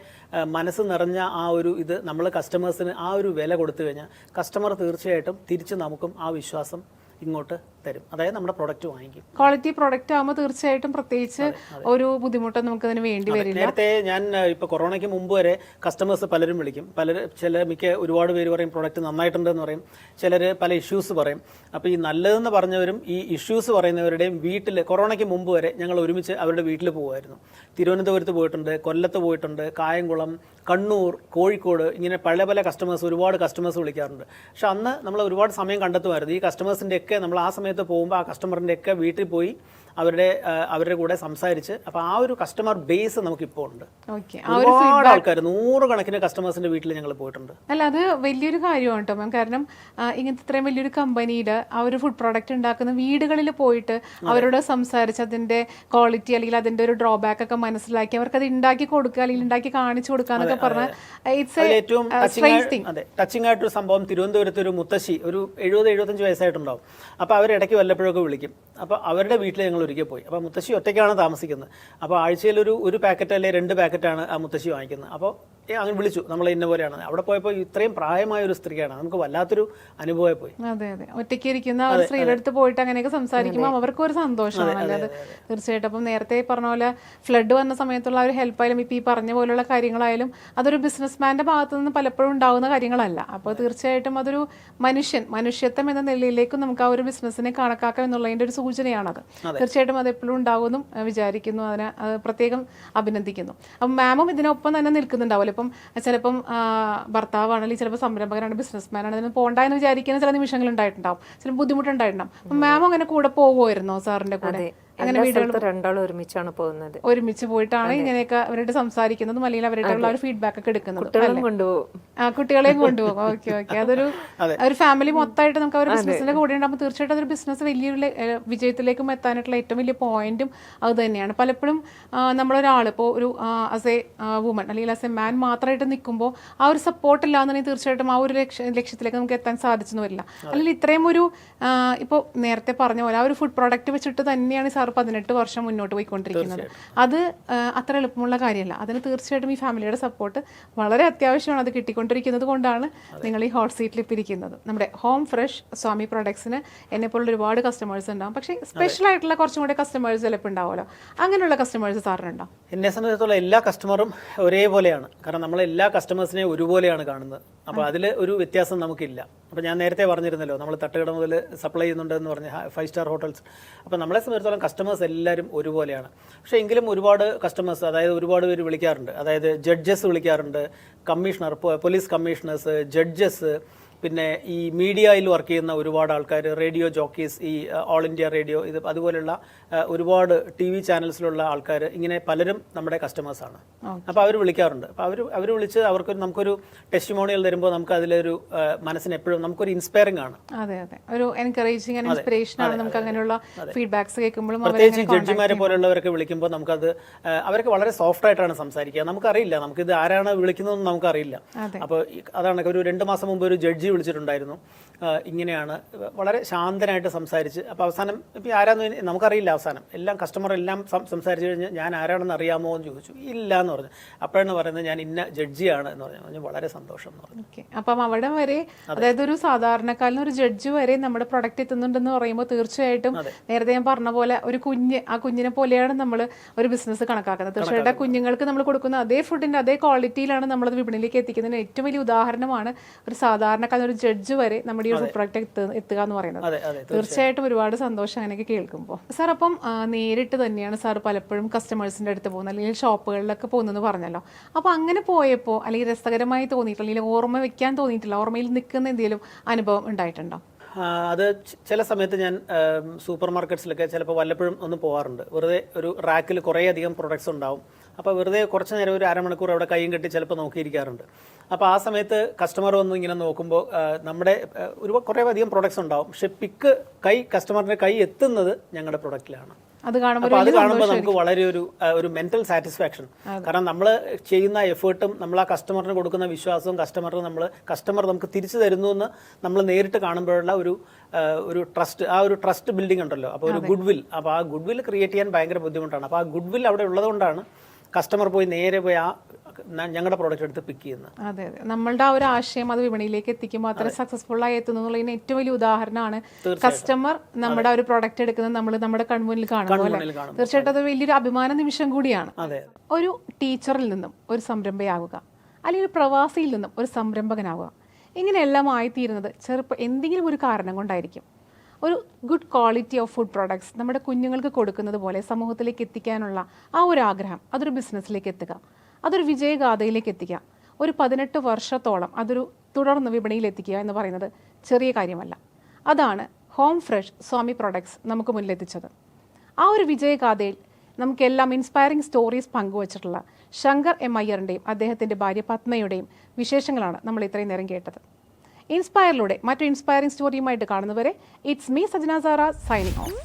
മനസ്സ് നിറഞ്ഞ ആ ഒരു ഇത് നമ്മൾ കസ്റ്റമേഴ്സിന് ആ ഒരു വില കൊടുത്തു കഴിഞ്ഞാൽ കസ്റ്റമർ തീർച്ചയായിട്ടും തിരിച്ച് നമുക്കും ആ വിശ്വാസം ഇങ്ങോട്ട് തരും. അതായത് നമ്മുടെ പ്രൊഡക്റ്റ് വാങ്ങിക്കും. ക്വാളിറ്റി പ്രൊഡക്റ്റ് ആകുമ്പോൾ തീർച്ചയായിട്ടും പ്രത്യേകിച്ച് ഒരു ബുദ്ധിമുട്ട് നമുക്ക് അതിന് വേണ്ടി വരില്ല. നേരത്തെ ഞാൻ ഇപ്പൊ കൊറോണയ്ക്ക് മുമ്പ് വരെ കസ്റ്റമേഴ്സ് പലരും വിളിക്കും. പലർ ചില മിക്ക ഒരുപാട് പേര് പറയും പ്രൊഡക്റ്റ് നന്നായിട്ടുണ്ടെന്ന് പറയും. ചിലർ പല ഇഷ്യൂസ് പറയും. അപ്പോൾ ഈ നല്ലതെന്ന് പറഞ്ഞവരും ഈ ഇഷ്യൂസ് പറയുന്നവരുടെയും വീട്ടിൽ കൊറോണയ്ക്ക് മുമ്പ് വരെ ഞങ്ങൾ ഒരുമിച്ച് അവരുടെ വീട്ടിൽ പോകുമായിരുന്നു തിരുവനന്തപുരത്ത് പോയിട്ടുണ്ട് കൊല്ലത്ത് പോയിട്ടുണ്ട് കായംകുളം കണ്ണൂർ കോഴിക്കോട് ഇങ്ങനെ പല പല കസ്റ്റമേഴ്സ് ഒരുപാട് കസ്റ്റമേഴ്സ് വിളിക്കാറുണ്ട്. പക്ഷെ അന്ന് നമ്മൾ ഒരുപാട് സമയം കണ്ടെത്തുമായിരുന്നു. ഈ കസ്റ്റമേഴ്സിന്റെ ഒക്കെ നമ്മൾ ആ സമയത്ത് പോകുമ്പോൾ ആ കസ്റ്റമറിന്റെ ഒക്കെ വീട്ടിൽ പോയി അവരുടെ അവരുടെ കൂടെ സംസാരിച്ച് അപ്പോൾ ആ ഒരു കസ്റ്റമർ ബേസ് നമുക്കിപ്പോൾ ഉണ്ട്. ഒരുപാട് ആൾക്കാർ നൂറുകണക്കിന് കസ്റ്റമേഴ്സിന്റെ വീട്ടിൽ ഞങ്ങൾ പോയിട്ടുണ്ട്. അല്ല അത് വലിയൊരു കാര്യമാണ് കേട്ടോ മാം കാരണം ഇങ്ങനത്തെ ഇത്രയും വലിയൊരു കമ്പനിയുടെ ആ ഒരു ഫുഡ് പ്രോഡക്റ്റ് ഉണ്ടാക്കുന്ന വീടുകളിൽ പോയിട്ട് അവരോട് സംസാരിച്ച് അതിന്റെ ക്വാളിറ്റി അല്ലെങ്കിൽ അതിന്റെ ഒരു ഡ്രോബാക്ക് ഒക്കെ മനസ്സിലാക്കി അവർക്ക് അത് ഉണ്ടാക്കി കൊടുക്കുക അല്ലെങ്കിൽ ഉണ്ടാക്കി കാണിച്ചു കൊടുക്കുക എന്നൊക്കെ പറഞ്ഞാൽ ഇറ്റ്സ് ഏറ്റവും എ ടച്ചിങ് ആയിട്ടൊരു സംഭവം തിരുവനന്തപുരത്ത് ഒരു മുത്തശ്ശി ഒരു എഴുപത് എഴുപത്തഞ്ച് വയസ്സായിട്ടുണ്ടാവും. അപ്പോൾ അവർ ഇടയ്ക്ക് വല്ലപ്പോഴൊക്കെ വിളിക്കും. അപ്പോൾ അവരുടെ വീട്ടിൽ ഞങ്ങൾ ഒരിക്കൽ പോയി. അപ്പോൾ മുത്തശ്ശി ഒറ്റയ്ക്കാണ് താമസിക്കുന്നത്. അപ്പോൾ ആഴ്ചയിൽ ഒരു ഒരു പാക്കറ്റ് അല്ലെങ്കിൽ രണ്ട് പാക്കറ്റാണ് ആ മുത്തശ്ശി വാങ്ങിക്കുന്നത്. അപ്പോൾ അങ്ങനെ വിളിച്ചു. നമ്മൾ ഇന്ന പോലെയാണ്. അവിടെ പോയപ്പോൾ ഇത്രയും പ്രായമായ ഒരു സ്ത്രീയാണ്. നമുക്ക് വല്ലാത്തൊരു അനുഭവമായി പോയി. അതെ അതെ. ഒറ്റയ്ക്ക് ഇരിക്കുന്ന ഒരു സ്ത്രീയുടെ അടുത്ത് പോയിട്ട് അങ്ങനെയൊക്കെ സംസാരിക്കുമ്പോൾ അവർക്ക് ഒരു സന്തോഷമാണ് അല്ലാതെ തീർച്ചയായിട്ടും അപ്പം നേരത്തെ പറഞ്ഞ പോലെ ഫ്ലഡ് വന്ന സമയത്തുള്ള ഒരു ഹെൽപ്പായാലും ഇപ്പം ഈ പറഞ്ഞ പോലുള്ള കാര്യങ്ങളായാലും അതൊരു ബിസിനസ്മാന്റെ ഭാഗത്തു നിന്ന് പലപ്പോഴും ഉണ്ടാകുന്ന കാര്യങ്ങളല്ല. അപ്പോൾ തീർച്ചയായിട്ടും അതൊരു മനുഷ്യൻ മനുഷ്യത്വം എന്ന നിലയിലേക്കും നമുക്ക് ആ ഒരു ബിസിനസ്സിനെ കണക്കാക്കാം എന്നുള്ളതിന്റെ ഒരു സൂചനയാണത്. തീർച്ചയായിട്ടും അത് എപ്പോഴും ഉണ്ടാകുമെന്നും വിചാരിക്കുന്നു. അതിനെ അത് പ്രത്യേകം അഭിനന്ദിക്കുന്നു. അപ്പം മാമും ഇതിനൊപ്പം തന്നെ നിൽക്കുന്നുണ്ടാവുമല്ലോ. ചിലപ്പം ആ, ഭർത്താവാണെങ്കിൽ ചിലപ്പോൾ സംരംഭകനാണ് ബിസിനസ്മാനാണ് അതിന് പോകണ്ട എന്ന് വിചാരിക്കുന്ന ചില നിമിഷങ്ങൾ ഉണ്ടായിട്ടുണ്ടാവും ചില ബുദ്ധിമുട്ടുണ്ടായിട്ടുണ്ടാവും. മാം അങ്ങനെ കൂടെ പോകുമായിരുന്നോ സാറിന്റെ കൂടെ? അങ്ങനെ വീടുകൾ രണ്ടാളും ഒരുമിച്ചാണ് പോകുന്നത്. ഒരുമിച്ച് പോയിട്ടാണ് ഇങ്ങനെയൊക്കെ അവരോട് സംസാരിക്കുന്നതും അല്ലെങ്കിൽ അവരുടെ ഒരു ഫീഡ്ബാക്ക് ഒക്കെ എടുക്കുന്നത് ആ കുട്ടികളെയും കൊണ്ടുപോകും. ഓക്കെ ഓക്കെ അതൊരു ഒരു ഫാമിലി മൊത്തമായിട്ട് നമുക്ക് അവരുടെ ഒരു ബിസിനസിന്റെ കൂടെ ഉണ്ടാകുമ്പോൾ തീർച്ചയായിട്ടും അതൊരു ബിസിനസ് വലിയൊരു വിജയത്തിലേക്കും എത്താനായിട്ടുള്ള ഏറ്റവും വലിയ പോയിന്റും അത് തന്നെയാണ്. പലപ്പോഴും നമ്മളൊരാൾ ഇപ്പോൾ ഒരു ആസ് എ വുമൺ അല്ലെങ്കിൽ ആസ് എ മാൻ മാത്രമായിട്ട് നിൽക്കുമ്പോൾ ആ ഒരു സപ്പോർട്ട് ഇല്ലാന്നുണ്ടെങ്കിൽ തീർച്ചയായിട്ടും ആ ഒരു ലക്ഷ്യത്തിലേക്ക് നമുക്ക് എത്താൻ സാധിച്ചെന്ന് വരില്ല. അല്ലെങ്കിൽ ഇത്രയും ഒരു ഇപ്പോൾ നേരത്തെ പറഞ്ഞ പോലെ ആ ഒരു ഫുഡ് പ്രോഡക്റ്റ് വെച്ചിട്ട് തന്നെയാണ് സാർ പതിനെട്ട് വർഷം മുന്നോട്ട് പോയിക്കൊണ്ടിരിക്കുന്നത്. അത് അത്ര എളുപ്പമുള്ള കാര്യമല്ല. അതിന് തീർച്ചയായിട്ടും ഈ ഫാമിലിയുടെ സപ്പോർട്ട് വളരെ അത്യാവശ്യമാണ് അത് കിട്ടിക്കൊണ്ടിരിക്കുന്നത് കൊണ്ടാണ് നിങ്ങൾ ഈ ഹോട്ട് സീറ്റിൽ ഇപ്പിരിക്കുന്നത് നമ്മുടെ ഹോം ഫ്രഷ് സ്വാമി പ്രൊഡക്ട്സിന് എന്നെ പോലുള്ള ഒരുപാട് കസ്റ്റമേഴ്സ് ഉണ്ടാവും. പക്ഷേ സ്പെഷ്യൽ ആയിട്ടുള്ള കുറച്ചും കൂടെ കസ്റ്റമേഴ്സ് ചിലപ്പോൾ ഉണ്ടാവുമല്ലോ. അങ്ങനെയുള്ള കസ്റ്റമേഴ്സ് സാറിനുണ്ടോ? എന്നെ സംബന്ധിച്ചിടത്തോളം എല്ലാ കസ്റ്റമറും ഒരേപോലെയാണ്. കാരണം നമ്മൾ എല്ലാ കസ്റ്റമേഴ്സിനെയും ഒരുപോലെയാണ് കാണുന്നത്. അപ്പോൾ അതിൽ ഒരു വ്യത്യാസം നമുക്കില്ല. അപ്പോൾ ഞാൻ നേരത്തെ പറഞ്ഞിരുന്നല്ലോ നമ്മൾ തട്ടുകട മുതൽ സപ്ലൈ ചെയ്യുന്നുണ്ടെന്ന് പറഞ്ഞ ഫൈവ് സ്റ്റാർ ഹോട്ടൽസ് അപ്പോൾ നമ്മളെ സംബന്ധിച്ചിടത്തോളം കസ്റ്റമേഴ്സ് എല്ലാവരും ഒരുപോലെയാണ്. പക്ഷേ എങ്കിലും ഒരുപാട് കസ്റ്റമേഴ്സ് അതായത് ഒരുപാട് പേര് വിളിക്കാറുണ്ട്. അതായത് ജഡ്ജസ് വിളിക്കാറുണ്ട് കമ്മീഷണർ പോലീസ് കമ്മീഷണേഴ്സ് ജഡ്ജസ് പിന്നെ ഈ മീഡിയയിൽ വർക്ക് ചെയ്യുന്ന ഒരുപാട് ആൾക്കാർ റേഡിയോ ജോക്കീസ് ഈ ഓൾ ഇന്ത്യ റേഡിയോ ഇത് അതുപോലുള്ള ഒരുപാട് ടി വി ചാനൽസിലുള്ള ആൾക്കാർ ഇങ്ങനെ പലരും നമ്മുടെ കസ്റ്റമേഴ്സാണ് അപ്പോൾ അവർ വിളിക്കാറുണ്ട്. അപ്പോൾ അവർ അവർ വിളിച്ച് അവർക്ക് നമുക്കൊരു ടെസ്റ്റിമോണിയൽ തരുമ്പോൾ നമുക്ക് അതിലൊരു മനസ്സിന് എപ്പോഴും നമുക്കൊരു ഇൻസ്പയറിംഗ് ആണ്. അതെ അതെ. ഒരു ഇൻസ്പിറേഷൻ ആണ് നമുക്ക് അങ്ങനെയുള്ള ഫീഡ്ബാക്സ് കേൾക്കുമ്പോഴും പ്രത്യേകിച്ച് ജഡ്ജിമാരെ പോലുള്ളവരൊക്കെ വിളിക്കുമ്പോൾ നമുക്കത് അവരൊക്കെ വളരെ സോഫ്റ്റ് ആയിട്ടാണ് സംസാരിക്കുക. നമുക്കറിയില്ല. നമുക്കിത് ആരാണ് വിളിക്കുന്നതെന്ന് നമുക്കറിയില്ല. അപ്പോൾ അതാണ് ഒരു രണ്ട് മാസം മുമ്പ് ഒരു ജഡ്ജി വിളിച്ചിട്ടുണ്ടായിരുന്നു. ഇങ്ങനെയാണ്. വളരെ ശാന്തനായിട്ട് സംസാരിച്ച്. അപ്പോൾ അവസാനം ഇപ്പം ആരാന്ന് നമുക്കറിയില്ല അവസാനം. എല്ലാം കസ്റ്റമർ എല്ലാം സംസാരിച്ച് കഴിഞ്ഞ് ഞാൻ ആരാണെന്ന് അറിയാമോ എന്ന് ചോദിച്ചു. ഇല്ല എന്ന് പറഞ്ഞു. അപ്പോഴെന്ന് പറയുന്നത് ഞാൻ ഇന്ന ജഡ്ജിയാണ് എന്ന് പറഞ്ഞു. പറഞ്ഞു വളരെ സന്തോഷം എന്ന് പറഞ്ഞു. ഓക്കെ. അപ്പം അവിടെ വരെ അതായത് ഒരു സാധാരണക്കാരന് ഒരു ജഡ്ജ് വരെ നമ്മുടെ പ്രൊഡക്റ്റ് എത്തുന്നുണ്ടെന്ന് പറയുമ്പോൾ തീർച്ചയായിട്ടും നേരത്തെ ഞാൻ പറഞ്ഞ പോലെ ഒരു കുഞ്ഞ് ആ കുഞ്ഞിനെ പോലെയാണ് നമ്മൾ ഒരു ബിസിനസ് കണക്കാക്കുന്നത്. തീർച്ചയായിട്ടും ആ കുഞ്ഞുങ്ങൾക്ക് നമ്മൾ കൊടുക്കുന്ന അതേ ഫുഡിന്റെ അതേ ക്വാളിറ്റിയിലാണ് നമ്മളത് വിപണിയിലേക്ക് എത്തിക്കുന്നതിന് ഏറ്റവും വലിയ ഉദാഹരണമാണ് ഒരു സാധാരണക്കാരൻ ഒരു ജഡ്ജ് വരെ നമ്മുടെ ഒരു ഫുഡ് പ്രൊഡക്റ്റ് എത്തുക എത്തുക എന്ന് പറയുന്നത്. തീർച്ചയായിട്ടും. ഒരുപാട് സന്തോഷം അങ്ങനെയൊക്കെ കേൾക്കുമ്പോൾ സാർ അപ്പം നേരിട്ട് തന്നെയാണ് സാർ പലപ്പോഴും കസ്റ്റമേഴ്സിന്റെ അടുത്ത് പോകുന്നത് അല്ലെങ്കിൽ ഷോപ്പുകളിലൊക്കെ പോകുന്നതെന്ന് പറഞ്ഞല്ലോ. അപ്പോൾ അങ്ങനെ പോയപ്പോൾ അല്ലെങ്കിൽ രസകരമായി തോന്നിയിട്ടില്ല അല്ലെങ്കിൽ ഓർമ്മ വെക്കാൻ തോന്നിയിട്ടില്ല ഓർമ്മയിൽ നിൽക്കുന്ന എന്തെങ്കിലും അനുഭവം ഉണ്ടായിട്ടുണ്ടോ? അത് ചില സമയത്ത് ഞാൻ സൂപ്പർ മാർക്കറ്റ്സിലൊക്കെ ചിലപ്പോൾ വല്ലപ്പോഴും ഒന്ന് പോകാറുണ്ട് വെറുതെ ഒരു റാക്കിൽ കുറേയധികം പ്രൊഡക്ട്സ് ഉണ്ടാവും. അപ്പോൾ വെറുതെ കുറച്ച് നേരം ഒരു അരമണിക്കൂർ അവിടെ കൈയും കെട്ടി ചിലപ്പോൾ നോക്കിയിരിക്കാറുണ്ട്. അപ്പോൾ ആ സമയത്ത് കസ്റ്റമർ വന്ന് ഇങ്ങനെ നോക്കുമ്പോൾ നമ്മുടെ ഒരു കുറേ അധികം പ്രൊഡക്ട്സ് ഉണ്ടാവും. പക്ഷെ പിക്ക് കൈ കസ്റ്റമറിന്റെ കൈ എത്തുന്നത് ഞങ്ങളുടെ പ്രൊഡക്റ്റിലാണ് അത് കാണുമ്പോൾ അത് കാണുമ്പോൾ നമുക്ക് വളരെ ഒരു ഒരു മെന്റൽ സാറ്റിസ്ഫാക്ഷൻ കാരണം നമ്മൾ ചെയ്യുന്ന എഫേർട്ടും നമ്മൾ ആ കസ്റ്റമറിന് കൊടുക്കുന്ന വിശ്വാസവും കസ്റ്റമറിന് നമ്മൾ കസ്റ്റമർ നമുക്ക് തിരിച്ചു തരുന്നു എന്ന് നമ്മൾ നേരിട്ട് കാണുമ്പോഴുള്ള ഒരു ഒരു ട്രസ്റ്റ് ആ ഒരു ട്രസ്റ്റ് ബിൽഡിംഗ് ഉണ്ടല്ലോ. അപ്പോൾ ഒരു ഗുഡ് വിൽ അപ്പോൾ ആ ഗുഡ് വിൽ ക്രിയേറ്റ് ചെയ്യാൻ ഭയങ്കര ബുദ്ധിമുട്ടാണ്. അപ്പോൾ ആ ഗുഡ് വിൽ അവിടെ ഉള്ളതുകൊണ്ടാണ് കസ്റ്റമർ പോയി നേരെ പോയി ആ ഞങ്ങളുടെ പ്രോഡക്റ്റ് എടുത്ത് പിക്ക് ചെയ്യുന്നത് അതെ അതെ. നമ്മളുടെ ആ ഒരു ആശയം അത് വിപണിയിലേക്ക് എത്തിക്കുമ്പോൾ അത്ര സക്സസ്ഫുൾ ആയി എത്തുന്നു എന്നുള്ളതിന് ഏറ്റവും വലിയ ഉദാഹരണമാണ് കസ്റ്റമർ നമ്മുടെ ഒരു പ്രോഡക്റ്റ് എടുക്കുന്നത് നമ്മൾ നമ്മുടെ കൺമുന്നിൽ കാണുമ്പോൾ കൺമുന്നിൽ തീർച്ചയായിട്ടും അത് വലിയൊരു അഭിമാന നിമിഷം കൂടിയാണ്. ഒരു ടീച്ചറിൽ നിന്നും ഒരു സംരംഭയാവുക അല്ലെങ്കിൽ ഒരു പ്രവാസിയിൽ നിന്നും ഒരു സംരംഭകനാവുക ഇങ്ങനെയെല്ലാം ആയിത്തീരുന്നത് ചെറുപ്പം എന്തെങ്കിലും ഒരു കാരണം കൊണ്ടായിരിക്കും. ഒരു good quality of food products നമ്മുടെ കുഞ്ഞുങ്ങൾക്ക് കൊടുക്കുന്നത് പോലെ സമൂഹത്തിലേക്ക് എത്തിക്കാനുള്ള ആ ഒരു ആഗ്രഹം അതൊരു ബിസിനസ്സിലേക്ക് എത്തുക. അതൊരു വിജയഗാഥയിലേക്ക് എത്തിക്കുക. ഒരു പതിനെട്ട് വർഷത്തോളം അതൊരു തുടർന്ന് വിപണിയിൽ എത്തിക്കുക എന്ന് പറയുന്നത് ചെറിയ കാര്യമല്ല. അതാണ് ഹോം ഫ്രഷ് സ്വാമി പ്രോഡക്ട്സ് നമുക്ക് മുന്നിലെത്തിച്ചത് ആ ഒരു വിജയഗാഥയിൽ നമുക്കെല്ലാം ഇൻസ്പയറിംഗ് സ്റ്റോറീസ് പങ്കുവച്ചിട്ടുള്ള ശങ്കർ എം അയ്യറിന്റെയും അദ്ദേഹത്തിന്റെ ഭാര്യ പത്മയുടെയും വിശേഷങ്ങളാണ് നമ്മൾ ഇത്രയും നേരം കേട്ടത്. ഇൻസ്പയറിലൂടെ മറ്റു ഇൻസ്പയറിംഗ് സ്റ്റോറിയുമായിട്ട് കാണുന്നവരെ it's me Sajana Sara signing off